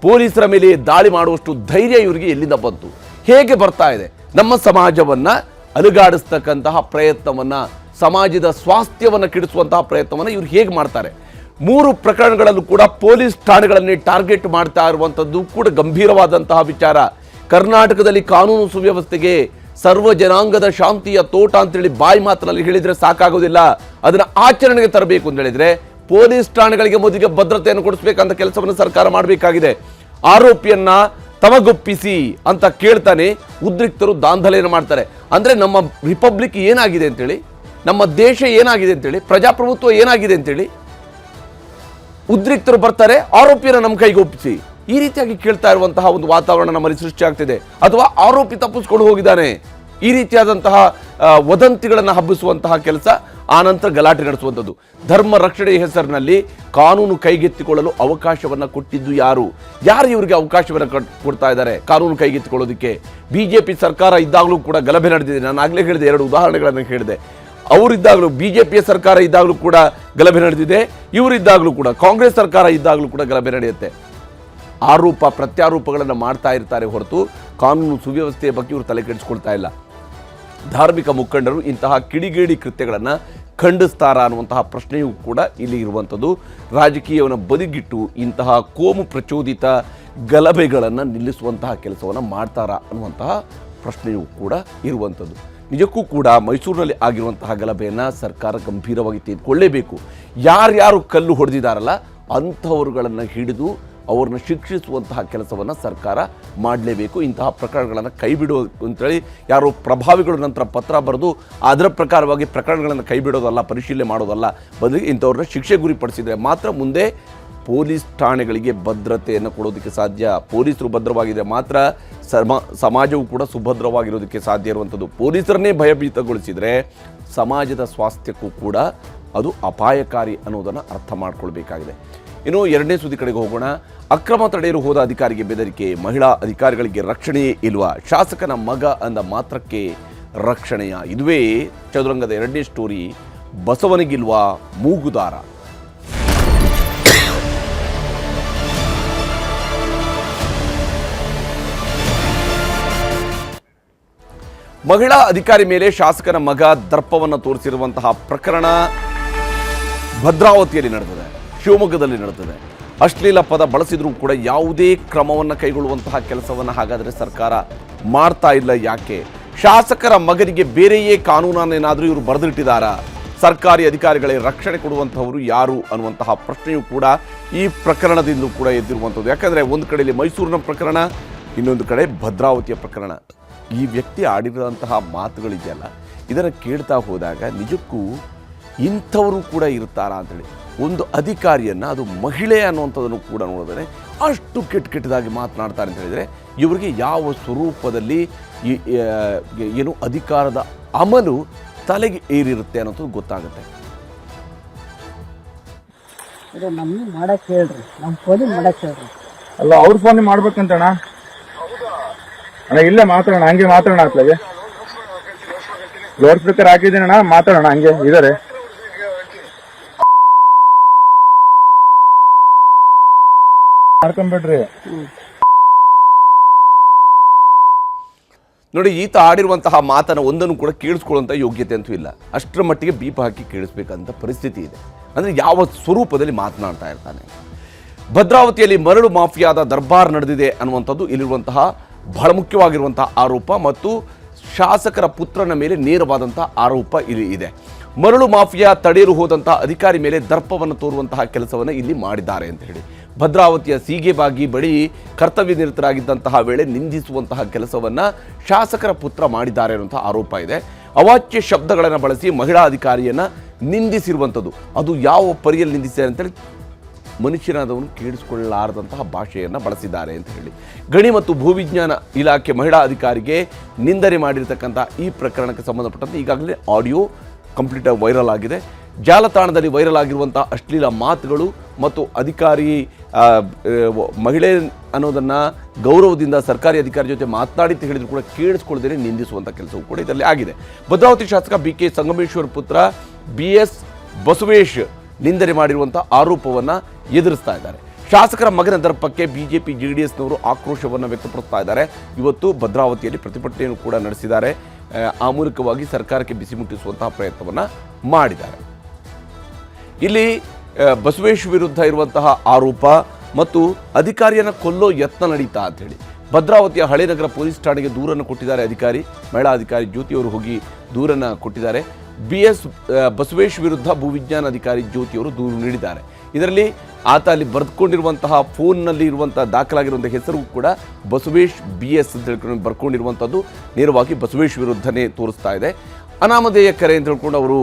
ಪೊಲೀಸರ ಮೇಲೆ ದಾಳಿ ಮಾಡುವಷ್ಟು ಧೈರ್ಯ ಇವರಿಗೆ ಎಲ್ಲಿಂದ ಬಂತು. ಹೇಗೆ ಬರ್ತಾ ಇದೆ? ನಮ್ಮ ಸಮಾಜವನ್ನು ಅಲುಗಾಡಿಸ್ತಕ್ಕಂತಹ ಪ್ರಯತ್ನವನ್ನು, ಸಮಾಜದ ಸ್ವಾಸ್ಥ್ಯವನ್ನು ಕೆಡಿಸುವಂತಹ ಪ್ರಯತ್ನವನ್ನು ಇವರು ಹೇಗೆ ಮಾಡ್ತಾರೆ? ಮೂರು ಪ್ರಕರಣಗಳಲ್ಲೂ ಕೂಡ ಪೊಲೀಸ್ ಠಾಣೆಗಳನ್ನೇ ಟಾರ್ಗೆಟ್ ಮಾಡ್ತಾ ಇರುವಂಥದ್ದು ಕೂಡ ಗಂಭೀರವಾದಂತಹ ವಿಚಾರ. ಕರ್ನಾಟಕದಲ್ಲಿ ಕಾನೂನು ಸುವ್ಯವಸ್ಥೆಗೆ ಸರ್ವ ಜನಾಂಗದ ಶಾಂತಿಯ ತೋಟ ಅಂತೇಳಿ ಬಾಯಿ ಮಾತಿನಲ್ಲಿ ಹೇಳಿದರೆ ಸಾಕಾಗೋದಿಲ್ಲ. ಅದನ್ನು ಆಚರಣೆಗೆ ತರಬೇಕು ಅಂತ ಹೇಳಿದ್ರೆ ಪೊಲೀಸ್ ಠಾಣೆಗಳಿಗೆ ಮೋದಿಗೆ ಭದ್ರತೆಯನ್ನು ಕೊಡಿಸಬೇಕಂತ ಕೆಲಸವನ್ನು ಸರ್ಕಾರ ಮಾಡಬೇಕಾಗಿದೆ. ಆರೋಪಿಯನ್ನ ತಮಗೊಪ್ಪಿಸಿ ಅಂತ ಕೇಳ್ತಾನೆ ಉದ್ರಿಕ್ತರು ದಾಂಧಲೆಯನ್ನು ಮಾಡ್ತಾರೆ. ಅಂದ್ರೆ ನಮ್ಮ ರಿಪಬ್ಲಿಕ್ ಏನಾಗಿದೆ ಅಂತೇಳಿ, ನಮ್ಮ ದೇಶ ಏನಾಗಿದೆ ಅಂತೇಳಿ, ಪ್ರಜಾಪ್ರಭುತ್ವ ಏನಾಗಿದೆ ಅಂತೇಳಿ ಉದ್ರಿಕ್ತರು ಬರ್ತಾರೆ, ಆರೋಪಿಯನ್ನು ನಮ್ಮ ಕೈಗೆ ಒಪ್ಪಿಸಿ. ಈ ರೀತಿಯಾಗಿ ಕೇಳ್ತಾ ಇರುವಂತಹ ಒಂದು ವಾತಾವರಣ ನಮ್ಮಲ್ಲಿ ಸೃಷ್ಟಿ ಆಗ್ತಿದೆ. ಅಥವಾ ಆರೋಪಿ ತಪ್ಪಿಸ್ಕೊಂಡು ಹೋಗಿದ್ದಾನೆ. ಈ ರೀತಿಯಾದಂತಹ ವದಂತಿಗಳನ್ನು ಹಬ್ಬಿಸುವಂತಹ ಕೆಲಸ ಆ ನಂತರ ಗಲಾಟೆ ನಡೆಸುವಂಥದ್ದು. ಧರ್ಮ ರಕ್ಷಣೆ ಹೆಸರಿನಲ್ಲಿ ಕಾನೂನು ಕೈಗೆತ್ತಿಕೊಳ್ಳಲು ಅವಕಾಶವನ್ನ ಕೊಟ್ಟಿದ್ದು ಯಾರು? ಯಾರು ಇವರಿಗೆ ಅವಕಾಶವನ್ನು ಕೊಡ್ತಾ ಇದ್ದಾರೆ? ಕಾನೂನು ಕೈಗೆತ್ತಿಕೊಳ್ಳೋದಕ್ಕೆ ಪಿ ಸರ್ಕಾರ ಇದ್ದಾಗಲೂ ಕೂಡ ಗಲಭೆ ನಡೆದಿದೆ. ನಾನು ಆಗಲೇ ಹೇಳಿದೆ, ಎರಡು ಉದಾಹರಣೆಗಳನ್ನು ಹೇಳಿದೆ. ಅವರಿದ್ದಾಗಲೂ, ಬಿಜೆಪಿಯ ಸರ್ಕಾರ ಇದ್ದಾಗಲೂ ಕೂಡ ಗಲಭೆ ನಡೆದಿದೆ. ಇವರಿದ್ದಾಗಲೂ ಕೂಡ, ಕಾಂಗ್ರೆಸ್ ಸರ್ಕಾರ ಇದ್ದಾಗಲೂ ಕೂಡ ಗಲಭೆ ನಡೆಯುತ್ತೆ. ಆರೋಪ, ಪ್ರತ್ಯಾರೋಪಗಳನ್ನು ಮಾಡ್ತಾ ಇರ್ತಾರೆ ಹೊರತು ಕಾನೂನು ಸುವ್ಯವಸ್ಥೆಯ ಬಗ್ಗೆ ಇವರು ತಲೆ ಕೆಡಿಸ್ಕೊಳ್ತಾ ಇಲ್ಲ. ಧಾರ್ಮಿಕ ಮುಖಂಡರು ಇಂತಹ ಕಿಡಿಗೇಡಿ ಕೃತ್ಯಗಳನ್ನು ಖಂಡಿಸ್ತಾರಾ ಅನ್ನುವಂತಹ ಪ್ರಶ್ನೆಯೂ ಕೂಡ ಇಲ್ಲಿ ಇರುವಂಥದ್ದು. ರಾಜಕೀಯವನ್ನು ಬದಿಗಿಟ್ಟು ಇಂತಹ ಕೋಮು ಪ್ರಚೋದಿತ ಗಲಭೆಗಳನ್ನು ನಿಲ್ಲಿಸುವಂತಹ ಕೆಲಸವನ್ನು ಮಾಡ್ತಾರಾ ಅನ್ನುವಂತಹ ಪ್ರಶ್ನೆಯೂ ಕೂಡ ಇರುವಂಥದ್ದು. ನಿಜಕ್ಕೂ ಕೂಡ ಮೈಸೂರಿನಲ್ಲಿ ಆಗಿರುವಂತಹ ಗಲಭೆಯನ್ನು ಸರ್ಕಾರ ಗಂಭೀರವಾಗಿ ತೆಗೆದುಕೊಳ್ಳೇಬೇಕು. ಯಾರ್ಯಾರು ಕಲ್ಲು ಹೊಡೆದಿದ್ದಾರಲ್ಲ ಅಂಥವರುಗಳನ್ನು ಹಿಡಿದು ಅವ್ರನ್ನ ಶಿಕ್ಷಿಸುವಂತಹ ಕೆಲಸವನ್ನು ಸರ್ಕಾರ ಮಾಡಲೇಬೇಕು. ಇಂತಹ ಪ್ರಕರಣಗಳನ್ನು ಕೈ ಬಿಡೋ ಅಂತೇಳಿ ಯಾರೋ ಪ್ರಭಾವಿಗಳು ನಂತರ ಪತ್ರ ಬರೆದು ಅದರ ಪ್ರಕಾರವಾಗಿ ಪ್ರಕರಣಗಳನ್ನು ಕೈ ಬಿಡೋದಲ್ಲ ಪರಿಶೀಲನೆ ಮಾಡೋದಲ್ಲ, ಬದಲಿಗೆ ಇಂಥವ್ರನ್ನ ಶಿಕ್ಷೆ ಗುರಿಪಡಿಸಿದರೆ ಮಾತ್ರ ಮುಂದೆ ಪೊಲೀಸ್ ಠಾಣೆಗಳಿಗೆ ಭದ್ರತೆಯನ್ನು ಕೊಡೋದಕ್ಕೆ ಸಾಧ್ಯ. ಪೊಲೀಸರು ಭದ್ರವಾಗಿದ್ದರೆ ಮಾತ್ರ ಸಮ, ಸಮಾಜವು ಕೂಡ ಸುಭದ್ರವಾಗಿರೋದಕ್ಕೆ ಸಾಧ್ಯ ಇರುವಂಥದ್ದು. ಪೊಲೀಸರನ್ನೇ ಭಯಭೀತಗೊಳಿಸಿದರೆ ಸಮಾಜದ ಸ್ವಾಸ್ಥ್ಯಕ್ಕೂ ಕೂಡ ಅದು ಅಪಾಯಕಾರಿ ಅನ್ನೋದನ್ನು ಅರ್ಥ ಮಾಡ್ಕೊಳ್ಬೇಕಾಗಿದೆ. ಇನ್ನು ಎರಡನೇ ಸುದ್ದಿ ಕಡೆಗೆ ಹೋಗೋಣ. ಅಕ್ರಮ ತಡೆಯಲು ಹೋದ ಅಧಿಕಾರಿಗೆ ಬೆದರಿಕೆ, ಮಹಿಳಾ ಅಧಿಕಾರಿಗಳಿಗೆ ರಕ್ಷಣೆಯೇ ಇಲ್ವಾ? ಶಾಸಕನ ಮಗ ಅಂದ ಮಾತ್ರಕ್ಕೆ ರಕ್ಷಣೆಯ. ಇದುವೇ ಚದುರಂಗದ ಎರಡನೇ ಸ್ಟೋರಿ, ಬಸವನಿಗಿಲ್ವಾ ಮೂಗುದಾರ? ಮಹಿಳಾ ಅಧಿಕಾರಿ ಮೇಲೆ ಶಾಸಕನ ಮಗ ದರ್ಪವನ್ನು ತೋರಿಸಿರುವಂತಹ ಪ್ರಕರಣ ಭದ್ರಾವತಿಯಲ್ಲಿ ನಡೆದಿದೆ. ಶಿವಮೊಗ್ಗದಲ್ಲಿ ನಡೆದಿದೆ. ಅಶ್ಲೀಲ ಪದ ಬಳಸಿದರೂ ಕೂಡ ಯಾವುದೇ ಕ್ರಮವನ್ನು ಕೈಗೊಳ್ಳುವಂತಹ ಕೆಲಸವನ್ನು ಹಾಗಾದರೆ ಸರ್ಕಾರ ಮಾಡ್ತಾ ಇಲ್ಲ ಯಾಕೆ? ಶಾಸಕರ ಮಗನಿಗೆ ಬೇರೆಯೇ ಕಾನೂನನ್ನೇನಾದರೂ ಇವರು ಬರೆದಿಟ್ಟಿದ್ದಾರಾ? ಸರ್ಕಾರಿ ಅಧಿಕಾರಿಗಳಿಗೆ ರಕ್ಷಣೆ ಕೊಡುವಂತಹವರು ಯಾರು ಅನ್ನುವಂತಹ ಪ್ರಶ್ನೆಯೂ ಕೂಡ ಈ ಪ್ರಕರಣದಿಂದ ಕೂಡ ಎದ್ದಿರುವಂಥದ್ದು. ಯಾಕಂದರೆ ಒಂದು ಕಡೆಯಲ್ಲಿ ಮೈಸೂರಿನ ಪ್ರಕರಣ, ಇನ್ನೊಂದು ಕಡೆ ಭದ್ರಾವತಿಯ ಪ್ರಕರಣ. ಈ ವ್ಯಕ್ತಿ ಆಡಿರುವಂತಹ ಮಾತುಗಳಿದೆಯಲ್ಲ, ಇದನ್ನು ಕೇಳ್ತಾ ಹೋದಾಗ ನಿಜಕ್ಕೂ ಇಂಥವರು ಕೂಡ ಇರ್ತಾರಾ ಅಂತೇಳಿ. ಒಂದು ಅಧಿಕಾರಿಯನ್ನು ಅದು ಮಹಿಳೆ ಅನ್ನುವಂಥದ್ದನ್ನು ಕೂಡ ನೋಡಿದರೆ ಅಷ್ಟು ಕೆಟ್ಟ ಕೆಟ್ಟದಾಗಿ ಮಾತನಾಡ್ತಾರೆ ಅಂತ ಹೇಳಿದರೆ ಇವರಿಗೆ ಯಾವ ಸ್ವರೂಪದಲ್ಲಿ ಈ ಏನು ಅಧಿಕಾರದ ಅಮಲು ತಲೆಗೆ ಏರಿರುತ್ತೆ ಅನ್ನೋದು ಗೊತ್ತಾಗುತ್ತೆ. ಇದು ನಮ್ಗೆ ಮಾಡಕ್ ಹೇಳ್ರಿ ಫೋನಿಗೆ ಅಲ್ಲ ಅವ್ರ ಫೋನ್ ಮಾಡ್ಬೇಕಂತಣ್ಣ? ಅಣ್ಣ ಇಲ್ಲೇ ಮಾತಾಡೋಣ ಹಂಗೆ ಮಾತಾಡೋಣ ಅತ್ಲಾಗೆ. ಲೋಡ್ ಸ್ಪೀಕರ್ ಹಾಕಿದ್ದೀನಣ್ಣ ಮಾತಾಡೋಣ ಹಂಗೆ ಇದಾರೆ. ಮಾಡ್ಕೊಂಬಿಡ್ರಿ ನೋಡಿ, ಈತ ಆಡಿರುವಂತಹ ಮಾತನ್ನು ಒಂದನ್ನು ಕೂಡ ಕೇಳಿಸ್ಕೊಳ್ಳುವಂಥ ಯೋಗ್ಯತೆ ಅಂತೂ ಇಲ್ಲ. ಅಷ್ಟರ ಮಟ್ಟಿಗೆ ಬೀಪ ಹಾಕಿ ಕೇಳಿಸ್ಬೇಕಂತ ಪರಿಸ್ಥಿತಿ ಇದೆ. ಅಂದರೆ ಯಾವ ಸ್ವರೂಪದಲ್ಲಿ ಮಾತನಾಡ್ತಾ ಇರ್ತಾನೆ. ಭದ್ರಾವತಿಯಲ್ಲಿ ಮರಳು ಮಾಫಿಯಾದ ದರ್ಬಾರ್ ನಡೆದಿದೆ ಅನ್ನುವಂಥದ್ದು ಇಲ್ಲಿರುವಂತಹ ಬಹಳ ಮುಖ್ಯವಾಗಿರುವಂತಹ ಆರೋಪ ಮತ್ತು ಶಾಸಕರ ಪುತ್ರನ ಮೇಲೆ ನೇರವಾದಂತಹ ಆರೋಪ ಇಲ್ಲಿ ಇದೆ. ಮರಳು ಮಾಫಿಯಾ ತಡೆಯಲು ಹೋದಂತಹ ಅಧಿಕಾರಿ ಮೇಲೆ ದರ್ಪವನ್ನು ತೋರುವಂತಹ ಕೆಲಸವನ್ನು ಇಲ್ಲಿ ಮಾಡಿದ್ದಾರೆ ಅಂತ ಹೇಳಿ. ಭದ್ರಾವತಿಯ ಸೀಗೆಬಾಗಿ ಬಳಿ ಕರ್ತವ್ಯ ನಿರತರಾಗಿದ್ದಂತಹ ವೇಳೆ ನಿಂದಿಸುವಂತಹ ಕೆಲಸವನ್ನು ಶಾಸಕರ ಪುತ್ರ ಮಾಡಿದ್ದಾರೆ ಅನ್ನುವಂಥ ಆರೋಪ ಇದೆ. ಅವಾಚ್ಯ ಶಬ್ದಗಳನ್ನು ಬಳಸಿ ಮಹಿಳಾ ಅಧಿಕಾರಿಯನ್ನು ನಿಂದಿಸಿರುವಂಥದ್ದು. ಅದು ಯಾವ ಪರಿಯಲ್ಲಿ ನಿಂದಿಸಿದೆ ಅಂತೇಳಿ ಮನುಷ್ಯನಾದವನು ಕೇಳಿಸಿಕೊಳ್ಳಲಾರದಂತಹ ಭಾಷೆಯನ್ನು ಬಳಸಿದ್ದಾರೆ ಅಂತ ಹೇಳಿ. ಗಣಿ ಮತ್ತು ಭೂವಿಜ್ಞಾನ ಇಲಾಖೆ ಮಹಿಳಾ ಅಧಿಕಾರಿಗೆ ನಿಂದನೆ ಮಾಡಿರ್ತಕ್ಕಂಥ ಈ ಪ್ರಕರಣಕ್ಕೆ ಸಂಬಂಧಪಟ್ಟಂತೆ ಈಗಾಗಲೇ ಆಡಿಯೋ ಕಂಪ್ಲೀಟಾಗಿ ವೈರಲ್ ಆಗಿದೆ. ಜಾಲತಾಣದಲ್ಲಿ ವೈರಲ್ ಆಗಿರುವಂಥ ಅಶ್ಲೀಲ ಮಾತುಗಳು ಮತ್ತು ಅಧಿಕಾರಿ ಮಹಿಳೆ ಅನ್ನೋದನ್ನು ಗೌರವದಿಂದ ಸರ್ಕಾರಿ ಅಧಿಕಾರಿ ಜೊತೆ ಮಾತನಾಡಿ ಹೇಳಿದ್ರು ಕೂಡ ಕೇಳಿಸ್ಕೊಳ್ಳದೇ ನಿಂದಿಸುವಂಥ ಕೆಲಸವೂ ಕೂಡ ಇದರಲ್ಲಿ ಆಗಿದೆ. ಭದ್ರಾವತಿ ಶಾಸಕ ಬಿ ಕೆ ಸಂಗಮೇಶ್ವರ್ ಪುತ್ರ ಬಿ ಎಸ್ ಬಸವೇಶ್ ನಿಂದನೆ ಮಾಡಿರುವಂಥ ಆರೋಪವನ್ನು ಎದುರಿಸ್ತಾ ಇದ್ದಾರೆ. ಶಾಸಕರ ಮಗನ ದರ್ಪಕ್ಕೆ ಬಿಜೆಪಿ ಜೆ ಡಿ ಎಸ್ನವರು ಆಕ್ರೋಶವನ್ನು ವ್ಯಕ್ತಪಡಿಸ್ತಾ ಇದ್ದಾರೆ. ಇವತ್ತು ಭದ್ರಾವತಿಯಲ್ಲಿ ಪ್ರತಿಭಟನೆಯನ್ನು ಕೂಡ ನಡೆಸಿದ್ದಾರೆ. ಆ ಮೂಲಕವಾಗಿ ಸರ್ಕಾರಕ್ಕೆ ಬಿಸಿ ಮುಟ್ಟಿಸುವಂತಹ ಪ್ರಯತ್ನವನ್ನು ಮಾಡಿದ್ದಾರೆ. ಇಲ್ಲಿ ಬಸವೇಶ್ ವಿರುದ್ಧ ಇರುವಂತಹ ಆರೋಪ ಮತ್ತು ಅಧಿಕಾರಿಯನ್ನು ಕೊಲ್ಲೋ ಯತ್ನ ನಡೀತಾ ಅಂತ ಹೇಳಿ. ಭದ್ರಾವತಿಯ ಹಳೇನಗರ ಪೊಲೀಸ್ ಠಾಣೆಗೆ ದೂರನ್ನು ಕೊಟ್ಟಿದ್ದಾರೆ ಅಧಿಕಾರಿ. ಮಹಿಳಾ ಅಧಿಕಾರಿ ಜ್ಯೋತಿಯವರು ಹೋಗಿ ದೂರನ್ನು ಕೊಟ್ಟಿದ್ದಾರೆ. ಬಿ ಎಸ್ ಬಸವೇಶ್ ವಿರುದ್ಧ ಭೂವಿಜ್ಞಾನ ಅಧಿಕಾರಿ ಜ್ಯೋತಿಯವರು ದೂರು ನೀಡಿದ್ದಾರೆ. ಇದರಲ್ಲಿ ಆತ ಅಲ್ಲಿ ಬರೆದುಕೊಂಡಿರುವಂತಹ ಫೋನ್ನಲ್ಲಿ ಇರುವಂತಹ ದಾಖಲಾಗಿರುವಂತಹ ಹೆಸರು ಕೂಡ ಬಸವೇಶ್ ಬಿ ಎಸ್ ಅಂತ ಹೇಳ್ಕೊಂಡು ಬರ್ಕೊಂಡಿರುವಂಥದ್ದು ನೇರವಾಗಿ ಬಸವೇಶ್ ವಿರುದ್ಧನೇ ತೋರಿಸ್ತಾ ಇದೆ. ಅನಾಮಧೇಯ ಕರೆ ಅಂತ ಹೇಳ್ಕೊಂಡು ಅವರು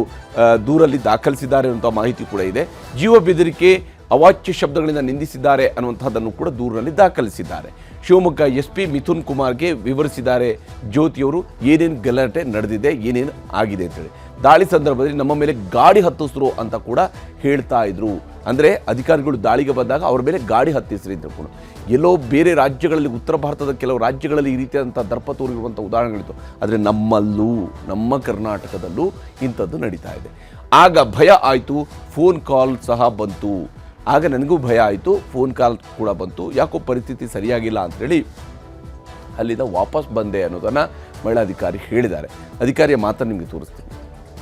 ದೂರಲ್ಲಿ ದಾಖಲಿಸಿದ್ದಾರೆ ಅನ್ನುವಂಥ ಮಾಹಿತಿ ಕೂಡ ಇದೆ. ಜೀವ ಬೆದರಿಕೆ, ಅವಾಚ್ಯ ಶಬ್ದಗಳಿಂದ ನಿಂದಿಸಿದ್ದಾರೆ ಅನ್ನುವಂಥದ್ದನ್ನು ಕೂಡ ದೂರಿನಲ್ಲಿ ದಾಖಲಿಸಿದ್ದಾರೆ. ಶಿವಮೊಗ್ಗ ಎಸ್ ಪಿ ಮಿಥುನ್ ಕುಮಾರ್ಗೆ ವಿವರಿಸಿದ್ದಾರೆ ಜ್ಯೋತಿಯವರು ಏನೇನು ಗಲಾಟೆ ನಡೆದಿದೆ, ಏನೇನು ಆಗಿದೆ ಅಂತೇಳಿ ದಾಳಿ ಸಂದರ್ಭದಲ್ಲಿ ನಮ್ಮ ಮೇಲೆ ಗಾಡಿ ಹತ್ತಿಸ್ರು ಅಂತ ಕೂಡ ಹೇಳ್ತಾ ಇದ್ರು. ಅಂದರೆ ಅಧಿಕಾರಿಗಳು ದಾಳಿಗೆ ಬಂದಾಗ ಅವರ ಮೇಲೆ ಗಾಡಿ ಹತ್ತಿಸ್ರಿ ಅಂತ ಕೂಡ. ಎಲ್ಲೋ ಬೇರೆ ರಾಜ್ಯಗಳಲ್ಲಿ, ಉತ್ತರ ಭಾರತದ ಕೆಲವು ರಾಜ್ಯಗಳಲ್ಲಿ ಈ ರೀತಿಯಾದಂಥ ದರ್ಪ ತೋರಿರುವಂಥ ಉದಾಹರಣೆಗಳಿತ್ತು ಆದರೆ ನಮ್ಮಲ್ಲೂ, ನಮ್ಮ ಕರ್ನಾಟಕದಲ್ಲೂ ಇಂಥದ್ದು ನಡೀತಾ ಇದೆ. ಆಗ ಭಯ ಆಯಿತು ಫೋನ್ ಕಾಲ್ ಸಹ ಬಂತು. ಆಗ ನನಗೂ ಭಯ ಆಯಿತು ಫೋನ್ ಕಾಲ್ ಕೂಡ ಬಂತು. ಯಾಕೋ ಪರಿಸ್ಥಿತಿ ಸರಿಯಾಗಿಲ್ಲ ಅಂಥೇಳಿ ಅಲ್ಲಿಂದ ವಾಪಸ್ ಬಂದೆ ಅನ್ನೋದನ್ನು ಮಹಿಳಾಧಿಕಾರಿ ಹೇಳಿದ್ದಾರೆ. ಅಧಿಕಾರಿಯ ಮಾತನ್ನು ನಿಮಗೆ ತೋರಿಸ್ತೀನಿ.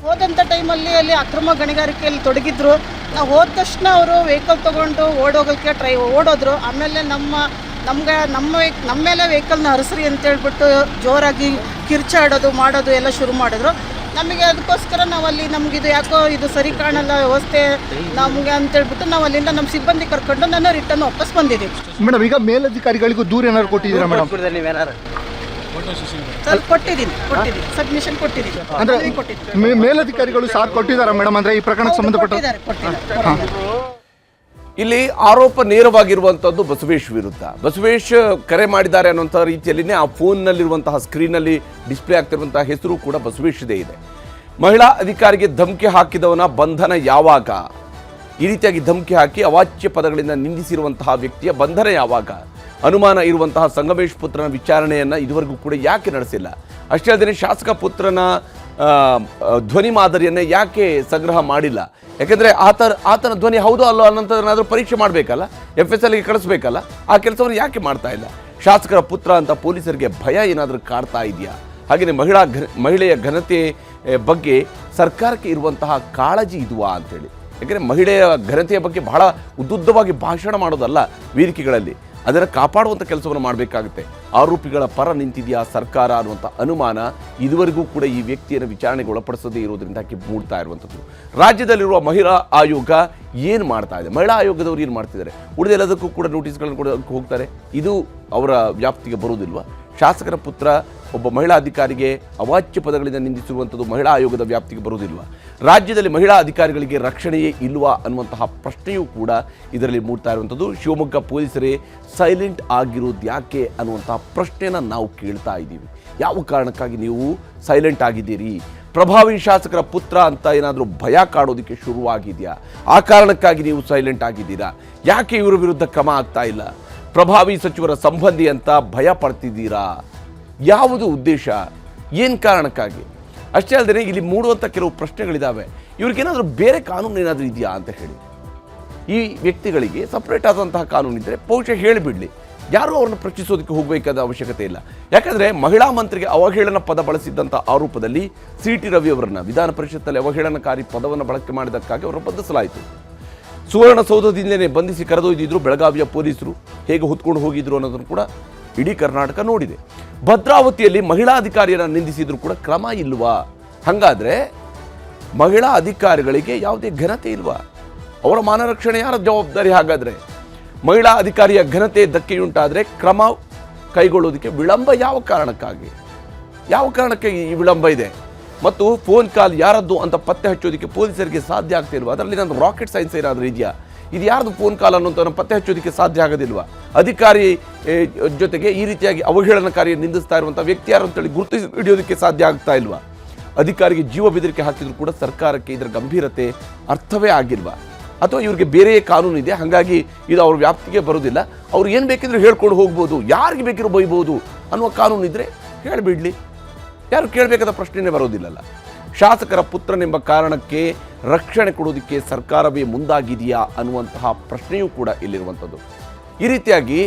ಹೋದಂಥ ಟೈಮಲ್ಲಿ ಅಲ್ಲಿ ಅಕ್ರಮ ಗಣಿಗಾರಿಕೆಯಲ್ಲಿ ತೊಡಗಿದ್ರು. ನಾವು ಹೋದ ತಕ್ಷಣ ಅವರು ವೆಹಿಕಲ್ ತೊಗೊಂಡು ಓಡೋಗೋಕ್ಕೆ ಟ್ರೈ ಓಡೋದ್ರು. ಆಮೇಲೆ ನಮ್ಮ ನಮ್ಗೆ ನಮ್ಮ ವೆಹಿ- ನಮ್ಮ ಮೇಲೆ ವೆಹಿಕಲ್ನ ಹರಿಸ್ರಿ ಅಂತ ಹೇಳ್ಬಿಟ್ಟು ಜೋರಾಗಿ ಕಿರ್ಚಾಡೋದು ಮಾಡೋದು ಎಲ್ಲ ಶುರು ಮಾಡಿದ್ರು. ನಮಗೆ ಅದಕ್ಕೋಸ್ಕರ ನಾವು ಅಲ್ಲಿ ನಮ್ಗೆ ಇದು ಯಾಕೋ ಇದು ಸರಿ ಕಾಣಲ್ಲ ವ್ಯವಸ್ಥೆ ನಮಗೆ ಅಂತೇಳ್ಬಿಟ್ಟು ನಾವು ಅಲ್ಲಿಂದ ನಮ್ಮ ಸಿಬ್ಬಂದಿ ಕರ್ಕೊಂಡು ನಾನು ರಿಟರ್ನ್ ವಾಪಸ್ ಬಂದಿದ್ದೀವಿ ಮೇಡಮ್ ಈಗ ಮೇಲಧಿಕಾರಿಗಳಿಗೂ ದೂರ ಏನಾದ್ರು ಕೊಟ್ಟಿದ್ದೀರಾ ಮೇಡಮ್ ಸ್ವಲ್ಪ ಕೊಟ್ಟಿದ್ದೀನಿ ಕೊಟ್ಟಿದ್ದೀನಿ. ಸಬ್ಮಿಷನ್ ಕೊಟ್ಟಿದ್ದೀನಿ. ಅಂದ್ರೆ ಮನವಿ ಕೊಟ್ಟಿದ್ದೀನಿ. ಮೇ- ಮೇಲಧಿಕಾರಿಗಳು ಸಾಥ್ ಕೊಟ್ಟಿದ್ದಾರೆ ಮೇಡಮ್ ಅಂದ್ರೆ ಈ ಪ್ರಕರಣಕ್ಕೆ ಸಂಬಂಧಪಟ್ಟ ಕೊಟ್ಟಿದ್ದಾರೆ ಕೊಟ್ಟಿದ್ದಾರೆ ಇಲ್ಲಿ ಆರೋಪ ನೇರವಾಗಿರುವಂಥದ್ದು ಬಸವೇಶ್ ವಿರುದ್ಧ. ಬಸವೇಶ್ ಕರೆ ಮಾಡಿದ್ದಾರೆ ಅನ್ನುವಂಥ ರೀತಿಯಲ್ಲಿನೇ ಆ ಫೋನ್ನಲ್ಲಿರುವಂತಹ ಸ್ಕ್ರೀನಲ್ಲಿ ಡಿಸ್ಪ್ಲೇ ಆಗ್ತಿರುವಂತಹ ಹೆಸರು ಕೂಡ ಬಸವೇಶ್ದೇ ಇದೆ. ಮಹಿಳಾ ಅಧಿಕಾರಿಗೆ ಧಮಕಿ ಹಾಕಿದವನ ಬಂಧನ ಯಾವಾಗ? ಈ ರೀತಿಯಾಗಿ ಧಮಕಿ ಹಾಕಿ ಅವಾಚ್ಯ ಪದಗಳಿಂದ ನಿಂದಿಸಿರುವಂತಹ ವ್ಯಕ್ತಿಯ ಬಂಧನ ಯಾವಾಗ? ಅನುಮಾನ ಇರುವಂತಹ ಸಂಗಮೇಶ್ ಪುತ್ರನ ವಿಚಾರಣೆಯನ್ನು ಇದುವರೆಗೂ ಕೂಡ ಯಾಕೆ ನಡೆಸಿಲ್ಲ? ಅಷ್ಟೇ ಅಲ್ಲದೆ ಶಾಸಕ ಪುತ್ರನ ಧ್ವನಿ ಮಾದರಿಯನ್ನು ಯಾಕೆ ಸಂಗ್ರಹ ಮಾಡಿಲ್ಲ? ಯಾಕೆಂದರೆ ಆತ ಆತನ ಧ್ವನಿ ಹೌದು ಅಲ್ಲೋ ಅನ್ನೋಂಥದ್ದನ್ನಾದರೂ ಪರೀಕ್ಷೆ ಮಾಡಬೇಕಲ್ಲ? ಎಫ್ ಎಸ್ ಎಲ್ಗೆ ಕಳಿಸ್ಬೇಕಲ್ಲ? ಆ ಕೆಲಸವನ್ನು ಯಾಕೆ ಮಾಡ್ತಾ ಇಲ್ಲ? ಶಾಸಕರ ಪುತ್ರ ಅಂತ ಪೊಲೀಸರಿಗೆ ಭಯ ಏನಾದರೂ ಕಾಡ್ತಾ ಇದೆಯಾ? ಹಾಗೆಯೇ ಮಹಿಳಾ ಘ ಮಹಿಳೆಯ ಘನತೆ ಬಗ್ಗೆ ಸರ್ಕಾರಕ್ಕೆ ಇರುವಂತಹ ಕಾಳಜಿ ಇದುವಾ ಅಂತೇಳಿ ಯಾಕೆಂದರೆ ಮಹಿಳೆಯ ಘನತೆಯ ಬಗ್ಗೆ ಬಹಳ ಉದ್ದುದ್ದವಾಗಿ ಭಾಷಣ ಮಾಡೋದಲ್ಲ ವೇದಿಕೆಗಳಲ್ಲಿ. ಅದನ್ನು ಕಾಪಾಡುವಂಥ ಕೆಲಸವನ್ನು ಮಾಡಬೇಕಾಗುತ್ತೆ. ಆರೋಪಿಗಳ ಪರ ನಿಂತಿದೆಯಾ ಸರ್ಕಾರ ಅನ್ನುವಂಥ ಅನುಮಾನ ಇದುವರೆಗೂ ಕೂಡ ಈ ವ್ಯಕ್ತಿಯನ್ನು ವಿಚಾರಣೆಗೆ ಒಳಪಡಿಸದೇ ಇರೋದ್ರಿಂದಾಗಿ ಮೂಡ್ತಾ ಇರುವಂಥದ್ದು. ರಾಜ್ಯದಲ್ಲಿರುವ ಮಹಿಳಾ ಆಯೋಗ ಏನು ಮಾಡ್ತಾ ಇದೆ? ಮಹಿಳಾ ಆಯೋಗದವರು ಏನು ಮಾಡ್ತಿದ್ದಾರೆ? ಉಳಿದೆಲ್ಲದಕ್ಕೂ ಕೂಡ ನೋಟಿಸ್ಗಳನ್ನು ಕೂಡ ಹೋಗ್ತಾರೆ. ಇದು ಅವರ ವ್ಯಾಪ್ತಿಗೆ ಬರುವುದಿಲ್ವ? ಶಾಸಕರ ಪುತ್ರ ಒಬ್ಬ ಮಹಿಳಾ ಅಧಿಕಾರಿಗೆ ಅವಾಚ್ಯ ಪದಗಳಿಂದ ನಿಂದಿಸಿರುವಂಥದ್ದು ಮಹಿಳಾ ಆಯೋಗದ ವ್ಯಾಪ್ತಿಗೆ ಬರುವುದಿಲ್ಲ. ರಾಜ್ಯದಲ್ಲಿ ಮಹಿಳಾ ಅಧಿಕಾರಿಗಳಿಗೆ ರಕ್ಷಣೆಯೇ ಇಲ್ಲವಾ ಅನ್ನುವಂತಹ ಪ್ರಶ್ನೆಯೂ ಕೂಡ ಇದರಲ್ಲಿ ಮೂಡ್ತಾ ಇರುವಂಥದ್ದು. ಶಿವಮೊಗ್ಗ ಪೊಲೀಸರೇ ಸೈಲೆಂಟ್ ಆಗಿರೋದು ಯಾಕೆ ಅನ್ನುವಂತಹ ಪ್ರಶ್ನೆಯನ್ನು ನಾವು ಕೇಳ್ತಾ ಇದ್ದೀವಿ. ಯಾವ ಕಾರಣಕ್ಕಾಗಿ ನೀವು ಸೈಲೆಂಟ್ ಆಗಿದ್ದೀರಿ? ಪ್ರಭಾವಿ ಶಾಸಕರ ಪುತ್ರ ಅಂತ ಏನಾದರೂ ಭಯ ಕಾಡೋದಕ್ಕೆ ಶುರುವಾಗಿದೆಯಾ? ಆ ಕಾರಣಕ್ಕಾಗಿ ನೀವು ಸೈಲೆಂಟ್ ಆಗಿದ್ದೀರಾ? ಯಾಕೆ ಇವರ ವಿರುದ್ಧ ಕ್ರಮ ಆಗ್ತಾ ಇಲ್ಲ? ಪ್ರಭಾವಿ ಸಚಿವರ ಸಂಬಂಧಿ ಅಂತ ಭಯ ಪಡ್ತಿದ್ದೀರಾ? ಯಾವುದು ಉದ್ದೇಶ? ಏನು ಕಾರಣಕ್ಕಾಗಿ? ಅಷ್ಟೇ ಅಲ್ಲದೆ ಇಲ್ಲಿ ಮೂಡುವಂಥ ಕೆಲವು ಪ್ರಶ್ನೆಗಳಿದ್ದಾವೆ ಇವ್ರಿಗೇನಾದರೂ ಬೇರೆ ಕಾನೂನು ಏನಾದರೂ ಇದೆಯಾ ಅಂತ ಹೇಳಿ. ಈ ವ್ಯಕ್ತಿಗಳಿಗೆ ಸಪ್ರೇಟ್ ಆದಂತಹ ಕಾನೂನು ಇದ್ದರೆ ಬಹುಶಃ ಹೇಳಿಬಿಡಲಿ. ಯಾರೂ ಅವ್ರನ್ನ ಪ್ರಶ್ನಿಸೋದಕ್ಕೆ ಹೋಗಬೇಕಾದ ಅವಶ್ಯಕತೆ ಇಲ್ಲ. ಯಾಕಂದರೆ ಮಹಿಳಾ ಮಂತ್ರಿಗೆ ಅವಹೇಳನ ಪದ ಬಳಸಿದ್ದಂಥ ಆರೋಪದಲ್ಲಿ ಸಿ ಟಿ ರವಿ ಅವರನ್ನ ವಿಧಾನ ಪರಿಷತ್ತಲ್ಲಿ ಅವಹೇಳನಕಾರಿ ಪದವನ್ನು ಬಳಕೆ ಮಾಡಿದ್ದಕ್ಕಾಗಿ ಅವರನ್ನು ಬಂಧಿಸಲಾಯಿತು. ಸುವರ್ಣಸೌಧದಿಂದಲೇ ಬಂಧಿಸಿ ಕರೆದೊಯ್ದಿದ್ರು ಬೆಳಗಾವಿಯ ಪೊಲೀಸರು. ಹೇಗೆ ಹೊತ್ಕೊಂಡು ಹೋಗಿದ್ರು ಅನ್ನೋದನ್ನು ಕೂಡ ಇಡೀ ಕರ್ನಾಟಕ ನೋಡಿದೆ. ಭದ್ರಾವತಿಯಲ್ಲಿ ಮಹಿಳಾ ಅಧಿಕಾರಿಯನ್ನು ನಿಂದಿಸಿದ್ರು ಕೂಡ ಕ್ರಮ ಇಲ್ವಾ? ಹಾಗಾದ್ರೆ ಮಹಿಳಾ ಅಧಿಕಾರಿಗಳಿಗೆ ಯಾವುದೇ ಘನತೆ ಇಲ್ವಾ? ಅವರ ಮಾನರಕ್ಷಣೆ ಯಾರ ಜವಾಬ್ದಾರಿ ಹಾಗಾದ್ರೆ? ಮಹಿಳಾ ಅಧಿಕಾರಿಯ ಘನತೆ ಧಕ್ಕೆಯುಂಟಾದರೆ ಕ್ರಮ ಕೈಗೊಳ್ಳೋದಕ್ಕೆ ವಿಳಂಬ ಯಾವ ಕಾರಣಕ್ಕಾಗಿ? ಯಾವ ಕಾರಣಕ್ಕೆ ಈ ವಿಳಂಬ ಇದೆ? ಮತ್ತು ಫೋನ್ ಕಾಲ್ ಯಾರದ್ದು ಅಂತ ಪತ್ತೆ ಹಚ್ಚೋದಕ್ಕೆ ಪೊಲೀಸರಿಗೆ ಸಾಧ್ಯ ಆಗ್ತಿಲ್ವಾ? ಅದರಲ್ಲಿ ನಾನು ರಾಕೆಟ್ ಸೈನ್ಸ್ ಏನಾದರೂ ಇದೆಯಾ? ಇದು ಯಾರ್ದು ಫೋನ್ ಕಾಲ್ ಅನ್ನೋಂಥ ಪತ್ತೆ ಹಚ್ಚೋದಕ್ಕೆ ಸಾಧ್ಯ ಆಗೋದಿಲ್ವಾ? ಅಧಿಕಾರಿ ಜೊತೆಗೆ ಈ ರೀತಿಯಾಗಿ ಅವಹೇಳನಕಾರಿ ನಿಂದಿಸ್ತಾ ಇರುವಂಥ ವ್ಯಕ್ತಿ ಯಾರು ಅಂತೇಳಿ ಗುರುತಿಸಿ ಹಿಡಿಯೋದಕ್ಕೆ ಸಾಧ್ಯ ಆಗ್ತಾ ಇಲ್ವಾ? ಅಧಿಕಾರಿಗೆ ಜೀವ ಬೆದರಿಕೆ ಹಾಕಿದ್ರು ಕೂಡ ಸರ್ಕಾರಕ್ಕೆ ಇದರ ಗಂಭೀರತೆ ಅರ್ಥವೇ ಆಗಿಲ್ವಾ? ಅಥವಾ ಇವ್ರಿಗೆ ಬೇರೆ ಕಾನೂನು ಇದೆ, ಹಾಗಾಗಿ ಇದು ಅವ್ರ ವ್ಯಾಪ್ತಿಗೆ ಬರೋದಿಲ್ಲ ಅವ್ರು ಏನು ಬೇಕಿದ್ರು ಹೇಳ್ಕೊಂಡು ಹೋಗ್ಬೋದು, ಯಾರಿಗೆ ಬೇಕಿರೋ ಬೈಬೋದು ಅನ್ನುವ ಕಾನೂನು ಇದ್ದರೆ ಹೇಳಿಬಿಡಲಿ. ಯಾರು ಕೇಳಬೇಕಾದ ಪ್ರಶ್ನೆನೇ ಬರೋದಿಲ್ಲಲ್ಲ. ಶಾಸಕರ ಪುತ್ರನೆಂಬ ಕಾರಣಕ್ಕೆ ರಕ್ಷಣೆ ಕೊಡೋದಕ್ಕೆ ಸರ್ಕಾರವೇ ಮುಂದಾಗಿದೆಯಾ ಅನ್ನುವಂತಹ ಪ್ರಶ್ನೆಯೂ ಕೂಡ ಇಲ್ಲಿರುವಂಥದ್ದು. ಈ ರೀತಿಯಾಗಿ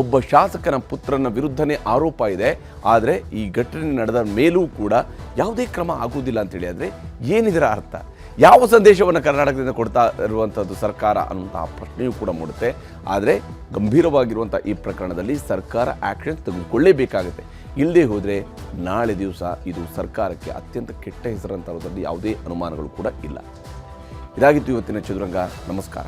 ಒಬ್ಬ ಶಾಸಕನ ಪುತ್ರನ ವಿರುದ್ಧನೇ ಆರೋಪ ಇದೆ. ಆದರೆ ಈ ಘಟನೆ ನಡೆದ ಮೇಲೂ ಕೂಡ ಯಾವುದೇ ಕ್ರಮ ಆಗುವುದಿಲ್ಲ ಅಂತೇಳಿ ಅಂದರೆ ಏನಿದರ ಅರ್ಥ? ಯಾವ ಸಂದೇಶವನ್ನು ಕರ್ನಾಟಕದಿಂದ ಕೊಡ್ತಾ ಇರುವಂಥದ್ದು ಸರ್ಕಾರ ಅನ್ನುವಂತಹ ಪ್ರಶ್ನೆಯೂ ಕೂಡ ಮೂಡುತ್ತೆ. ಆದರೆ ಗಂಭೀರವಾಗಿರುವಂಥ ಈ ಪ್ರಕರಣದಲ್ಲಿ ಸರ್ಕಾರ ಆ್ಯಕ್ಷನ್ ತೆಗೆದುಕೊಳ್ಳೇಬೇಕಾಗುತ್ತೆ. ಇಲ್ಲದೆ ಹೋದರೆ ನಾಳೆ ದಿವಸ ಇದು ಸರ್ಕಾರಕ್ಕೆ ಅತ್ಯಂತ ಕೆಟ್ಟ ಹೆಸರಂತ ಯಾವುದೇ ಅನುಮಾನಗಳು ಕೂಡ ಇಲ್ಲ. ಇದಾಗಿತ್ತು ಇವತ್ತಿನ ಚದುರಂಗ. ನಮಸ್ಕಾರ.